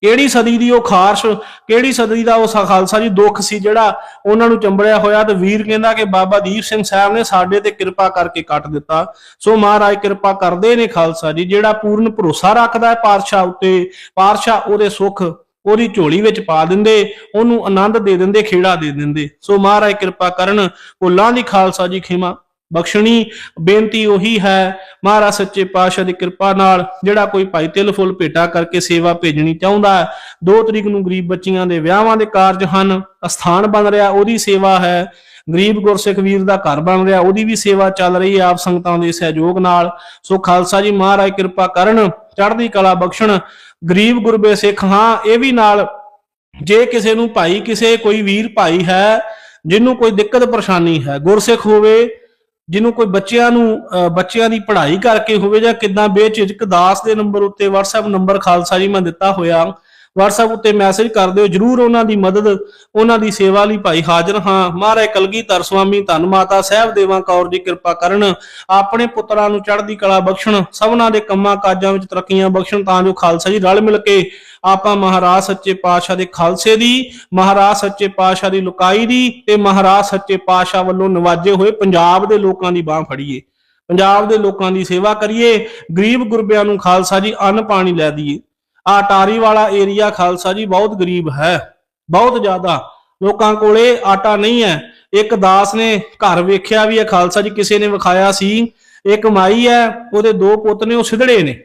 ਕਿਹੜੀ ਸਦੀ ਦੀ ਉਹ ਖਾਰਸ਼, ਕਿਹੜੀ ਸਦੀ ਦਾ ਉਹ ਸ- ਖਾਲਸਾ ਜੀ ਦੁੱਖ ਸੀ ਜਿਹੜਾ ਉਹਨਾਂ ਨੂੰ ਚੰਬੜਿਆ ਹੋਇਆ ਤੇ ਵੀਰ ਕਹਿੰਦਾ ਕਿ ਬਾਬਾ ਦੀਪ ਸਿੰਘ ਸਾਹਿਬ ਨੇ ਸਾਡੇ ਤੇ ਕਿਰਪਾ ਕਰਕੇ ਕੱਟ ਦਿੱਤਾ। ਸੋ ਮਹਾਰਾਜ ਕਿਰਪਾ ਕਰਦੇ ਨੇ ਖਾਲਸਾ ਜੀ, ਜਿਹੜਾ ਪੂਰਨ ਭਰੋਸਾ ਰੱਖਦਾ ਹੈ ਪਾਤਸ਼ਾਹ ਉੱਤੇ, ਪਾਤਸ਼ਾਹ ਉਹਦੇ ਸੁੱਖ ਉਹਦੀ ਝੋਲੀ ਵਿੱਚ ਪਾ ਦਿੰਦੇ, ਉਹਨੂੰ ਆਨੰਦ ਦੇ ਦਿੰਦੇ, ਖੇੜਾ ਦੇ ਦਿੰਦੇ। ਸੋ ਮਹਾਰਾਜ ਕਿਰਪਾ ਕਰਨ, ਭੁੱਲਾਂ ਦੀ ਖਾਲਸਾ ਜੀ ਖਿਮਾ ਬਖਸ਼ਣੀ। ਬੇਨਤੀ ਉਹੀ ਹੈ, ਮਹਾਰਾਜ ਸੱਚੇ ਪਾਤਸ਼ਾਹ ਦੀ ਕਿਰਪਾ ਨਾਲ, ਜਿਹੜਾ ਕੋਈ ਭਾਈ ਤਿਲ ਫੁੱਲ ਭੇਟਾ ਕਰਕੇ ਸੇਵਾ ਭੇਜਣੀ ਚਾਹੁੰਦਾ ਹੈ 2 ਤਰੀਕ ਨੂੰ ਗਰੀਬ ਬੱਚੀਆਂ ਦੇ ਵਿਆਹਾਂ ਦੇ ਕਾਰਜ ਹਨ, ਅਸਥਾਨ ਬਣ ਰਿਹਾ, ਉਹਦੀ ਸੇਵਾ ਹੈ। ਗਰੀਬ ਗੁਰਸਿੱਖ ਵੀਰ ਦਾ ਘਰ ਬਣ ਰਿਹਾ, ਉਹਦੀ ਵੀ ਸੇਵਾ ਚੱਲ ਰਹੀ ਹੈ, ਆਪ ਸੰਗਤਾਂ ਦੇ ਸਹਿਯੋਗ ਨਾਲ। ਸੋ ਖਾਲਸਾ ਜੀ ਮਹਾਰਾਜ ਕਿਰਪਾ ਕਰਨ, ਚੜ੍ਹਦੀ ਕਲਾ ਬਖਸ਼ਣ ਗਰੀਬ ਗੁਰਬੇ ਸਿੱਖ, ਹਾਂ, ਇਹ ਵੀ ਨਾਲ ਜੇ ਕਿਸੇ ਨੂੰ ਭਾਈ, ਕਿਸੇ ਕੋਈ ਵੀਰ ਭਾਈ ਹੈ, ਜਿਹਨੂੰ ਕੋਈ ਦਿੱਕਤ ਪਰੇਸ਼ਾਨੀ ਹੈ, ਗੁਰਸਿੱਖ ਹੋਵੇ, ਜਿਹਨੂੰ ਕੋਈ ਬੱਚਿਆਂ ਨੂੰ, ਅਹ, ਬੱਚਿਆਂ ਦੀ ਪੜ੍ਹਾਈ ਕਰਕੇ ਹੋਵੇ ਜਾਂ ਕਿਦਾਂ ਬੇਝਿਜਕ ਦਾਸ ਦੇ ਨੰਬਰ ਉੱਤੇ WhatsApp ਨੰਬਰ ਖਾਲਸਾ ਜੀ ਮੈਂ ਦਿੱਤਾ ਹੋਇਆ WhatsApp ਉੱਤੇ ਮੈਸੇਜ ਕਰ ਦਿਓ, ਜਰੂਰ ਉਹਨਾਂ ਦੀ ਮਦਦ, ਉਹਨਾਂ ਦੀ ਸੇਵਾ ਲਈ ਭਾਈ ਹਾਜ਼ਰ ਹਾਂ। ਮਹਾਰਾਜ ਕਲਗੀਧਰ ਸੁਆਮੀ ਧੰਨ ਮਾਤਾ ਸਾਹਿਬ ਦੇਵਾਂ ਕੌਰ ਜੀ ਕਿਰਪਾ ਕਰਨ, ਆਪਣੇ ਪੁੱਤਰਾਂ ਨੂੰ ਚੜ੍ਹਦੀ ਕਲਾ ਬਖਸ਼ਣ, ਸਭਨਾਂ ਦੇ ਕੰਮਾਂ ਕਾਜਾਂ ਵਿੱਚ ਤਰੱਕੀਆਂ ਬਖਸ਼ਣ, ਤਾਂ ਜੋ ਖਾਲਸਾ ਜੀ ਰਲ ਮਿਲ ਕੇ ਆਪਾਂ ਮਹਾਰਾਜ ਸੱਚੇ ਪਾਤਸ਼ਾਹ ਦੇ ਖਾਲਸੇ ਦੀ, ਮਹਾਰਾਜ ਸੱਚੇ ਪਾਤਸ਼ਾਹ ਦੀ ਲੁਕਾਈ ਦੀ ਤੇ ਮਹਾਰਾਜ ਸੱਚੇ ਪਾਤਸ਼ਾਹ ਵੱਲੋਂ ਨਵਾਜੇ ਹੋਏ ਪੰਜਾਬ ਦੇ ਲੋਕਾਂ ਦੀ ਬਾਹ ਫੜੀਏ। ਪੰਜਾਬ ਦੇ ਲੋਕਾਂ ਦੀ ਸੇਵਾ ਕਰੀਏ, ਗਰੀਬ ਗੁਰਬਿਆਂ ਨੂੰ ਖਾਲਸਾ ਜੀ ਅੰਨ ਪਾਣੀ ਲੈ ਦਈਏ। ਆ ਟਾਰੀ ਵਾਲਾ ਏਰੀਆ ਖਾਲਸਾ ਜੀ ਬਹੁਤ ਗਰੀਬ ਹੈ, ਬਹੁਤ ਜ਼ਿਆਦਾ। ਲੋਕਾਂ ਕੋਲੇ ਆਟਾ ਨਹੀਂ ਹੈ। ਇੱਕ ਦਾਸ ਨੇ ਘਰ ਵੇਖਿਆ ਵੀ ਹੈ, ਖਾਲਸਾ ਜੀ ਕਿਸੇ ਨੇ ਵਿਖਾਇਆ ਸੀ। ਇੱਕ ਮਾਈ ਹੈ, ਉਹਦੇ ਦੋ ਪੁੱਤ ਨੇ, ਉਹ ਸਿਧੜੇ ਨੇ।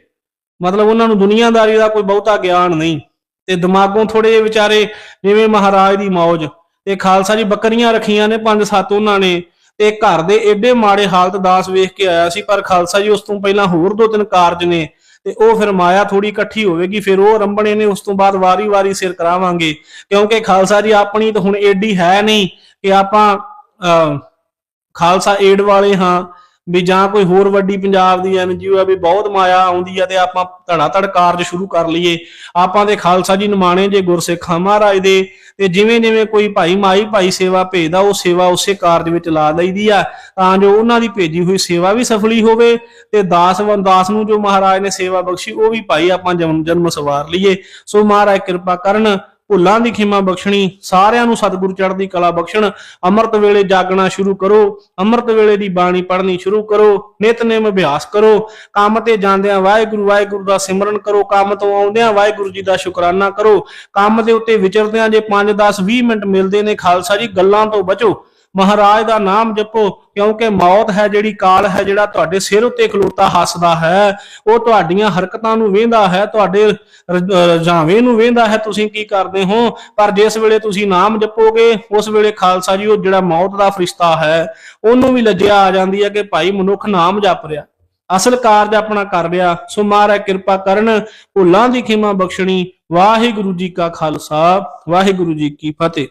ਮਤਲਬ ਉਹਨਾਂ ਨੂੰ ਦੁਨੀਆਦਾਰੀ ਦਾ ਕੋਈ ਬਹੁਤਾ ਗਿਆਨ ਨਹੀਂ। ਤੇ ਦਿਮਾਗੋਂ ਥੋੜੇ ਜਿਹੇ ਵਿਚਾਰੇ ਜਿਵੇਂ ਮਹਾਰਾਜ ਦੀ ਮੌਜ। ਤੇ ਖਾਲਸਾ ਜੀ ਬੱਕਰੀਆਂ ਰੱਖੀਆਂ ਨੇ, ਪੰਜ ਸੱਤ ਉਹਨਾਂ ਨੇ। ਤੇ ਘਰ ਦੇ ਏਡੇ ਮਾੜੇ ਹਾਲਤ ਦਾਸ ਵੇਖ ਕੇ ਆਇਆ ਸੀ, ਪਰ ਖਾਲਸਾ ਜੀ ਉਸ ਤੋਂ ਪਹਿਲਾਂ ਹੋਰ ਦੋ ਤਿੰਨ ਕਾਰਜ ਨੇ। ਤੇ ਉਹ ਫਿਰ ਮਾਇਆ ਥੋੜੀ ਇਕੱਠੀ ਹੋਵੇਗੀ ਫਿਰ ਉਹ ਰੰਬਣੇ ਨੇ ਉਸ ਤੋਂ ਬਾਅਦ ਵਾਰੀ-ਵਾਰੀ ਸਿਰ ਕਰਾਵਾਂਗੇ। ਕਿਉਂਕਿ ਖਾਲਸਾ ਜੀ ਆਪਣੀ ਤਾਂ ਹੁਣ ਏਡੀ ਹੈ ਨਹੀਂ ਕਿ ਆਪਾਂ ਅਹ, ਖਾਲਸਾ ਏਡ ਵਾਲੇ ਹਾਂ ਵੀ ਜਾਂ ਕੋਈ ਹੋਰ ਵੱਡੀ ਪੰਜਾਬ ਦੀ ਐਨਜੀਓ ਆ ਵੀ ਬਹੁਤ ਮਾਇਆ ਆਉਂਦੀ ਆ ਤੇ ਆਪਾਂ ਧੜਾ ਧੜ ਕਾਰਜ ਸ਼ੁਰੂ ਕਰ ਲਈਏ। ਆਪਾਂ ਦੇ ਖਾਲਸਾ ਜੀ ਨਿਮਾਣੇ ਜੇ ਗੁਰਸਿੱਖਾਂ ਮਹਾਰਾਜ ਦੇ ਤੇ ਜਿਵੇਂ ਜਿਵੇਂ ਕੋਈ ਭਾਈ ਮਾਈ ਭਾਈ ਸੇਵਾ ਭੇਜਦਾ, ਉਹ ਸੇਵਾ ਉਸੇ ਕਾਰਜ ਵਿੱਚ ਲਾ ਲਈਦੀ ਆ। ਤਾਂ ਜੋ ਉਹਨਾਂ ਦੀ ਭੇਜੀ ਹੋਈ ਸੇਵਾ ਵੀ ਸਫਲੀ ਹੋਵੇ ਤੇ ਦਾਸ ਦਾਸ ਨੂੰ ਜੋ ਮਹਾਰਾਜ ਨੇ ਸੇਵਾ ਬਖਸ਼ੀ, ਉਹ ਵੀ ਭਾਈ ਆਪਾਂ ਜਨਮ ਜਨਮ ਸਵਾਰ ਲਈਏ। ਸੋ ਮਹਾਰਾਜ ਕਿਰਪਾ ਕਰਨ ਭੁੱਲਾਂ ਦੀ ਖਿਮਾ ਬਖਸ਼ਣੀ, ਸਾਰਿਆਂ ਨੂੰ ਸਤਿਗੁਰੂ ਚੜ੍ਹਦੀ ਕਲਾ ਬਖਸ਼ਣ। ਅੰਮ੍ਰਿਤ ਵੇਲੇ ਜਾਗਣਾ ਸ਼ੁਰੂ ਕਰੋ, ਅੰਮ੍ਰਿਤ ਵੇਲੇ ਦੀ ਬਾਣੀ ਪੜ੍ਹਨੀ ਸ਼ੁਰੂ ਕਰੋ ਨਿਤਨੇਮ ਅਭਿਆਸ ਕਰੋ। ਕੰਮ ਤੇ ਜਾਂਦਿਆਂ ਵਾਹਿਗੁਰੂ ਵਾਹਿਗੁਰੂ ਦਾ ਸਿਮਰਨ ਕਰੋ, ਕੰਮ ਤੋਂ ਆਉਂਦਿਆਂ ਵਾਹਿਗੁਰੂ ਜੀ ਦਾ ਸ਼ੁਕਰਾਨਾ ਕਰੋ। ਕੰਮ ਦੇ ਉੱਤੇ ਵਿਚਰਦਿਆਂ ਜੇ 5 10 20 ਮਿੰਟ ਮਿਲਦੇ ਨੇ, ਖਾਲਸਾ ਜੀ, ਗੱਲਾਂ ਤੋਂ ਬਚੋ। ਮਹਾਰਾਜ ਦਾ ਨਾਮ ਜਪੋ, ਕਿਉਂਕਿ ਮੌਤ ਹੈ ਜਿਹੜੀ, ਕਾਲ ਹੈ ਜਿਹੜਾ ਤੁਹਾਡੇ ਸਿਰ ਉੱਤੇ ਖਲੋਤਾ ਹੱਸਦਾ ਹੈ। ਉਹ ਤੁਹਾਡੀਆਂ ਹਰਕਤਾਂ ਨੂੰ ਵੇਂਦਾ ਹੈ, ਤੁਹਾਡੇ ਰ- ਨੂੰ ਵੇਂਦਾ ਹੈ। ਤੁਸੀਂ ਕੀ ਕਰਦੇ ਹੋ? ਪਰ ਜਿਸ ਵੇਲੇ ਤੁਸੀਂ ਨਾਮ ਜਪੋਗੇ, ਉਸ ਵੇਲੇ ਖਾਲਸਾ ਜੀ, ਉਹ ਜਿਹੜਾ ਮੌਤ ਦਾ ਫਰਿਸ਼ਤਾ ਹੈ, ਉਹਨੂੰ ਵੀ ਲੱਜਿਆ ਆ ਜਾਂਦੀ ਹੈ ਕਿ ਭਾਈ ਮਨੁੱਖ ਨਾਮ ਜਪ ਰਿਹਾ। ਅਸਲ ਕਾਰਜ ਆਪਣਾ ਕਰ ਰਿਹਾ। ਸੋ ਮਹਾਰਾਜ ਕਿਰਪਾ ਕਰਨ, ਭੁੱਲਾਂ ਦੀ ਖਿਮਾ ਬਖਸ਼ਣੀ। ਵਾਹਿਗੁਰੂ ਜੀ ਕਾ ਖਾਲਸਾ, ਵਾਹਿਗੁਰੂ ਜੀ ਕੀ ਫਤਿਹ।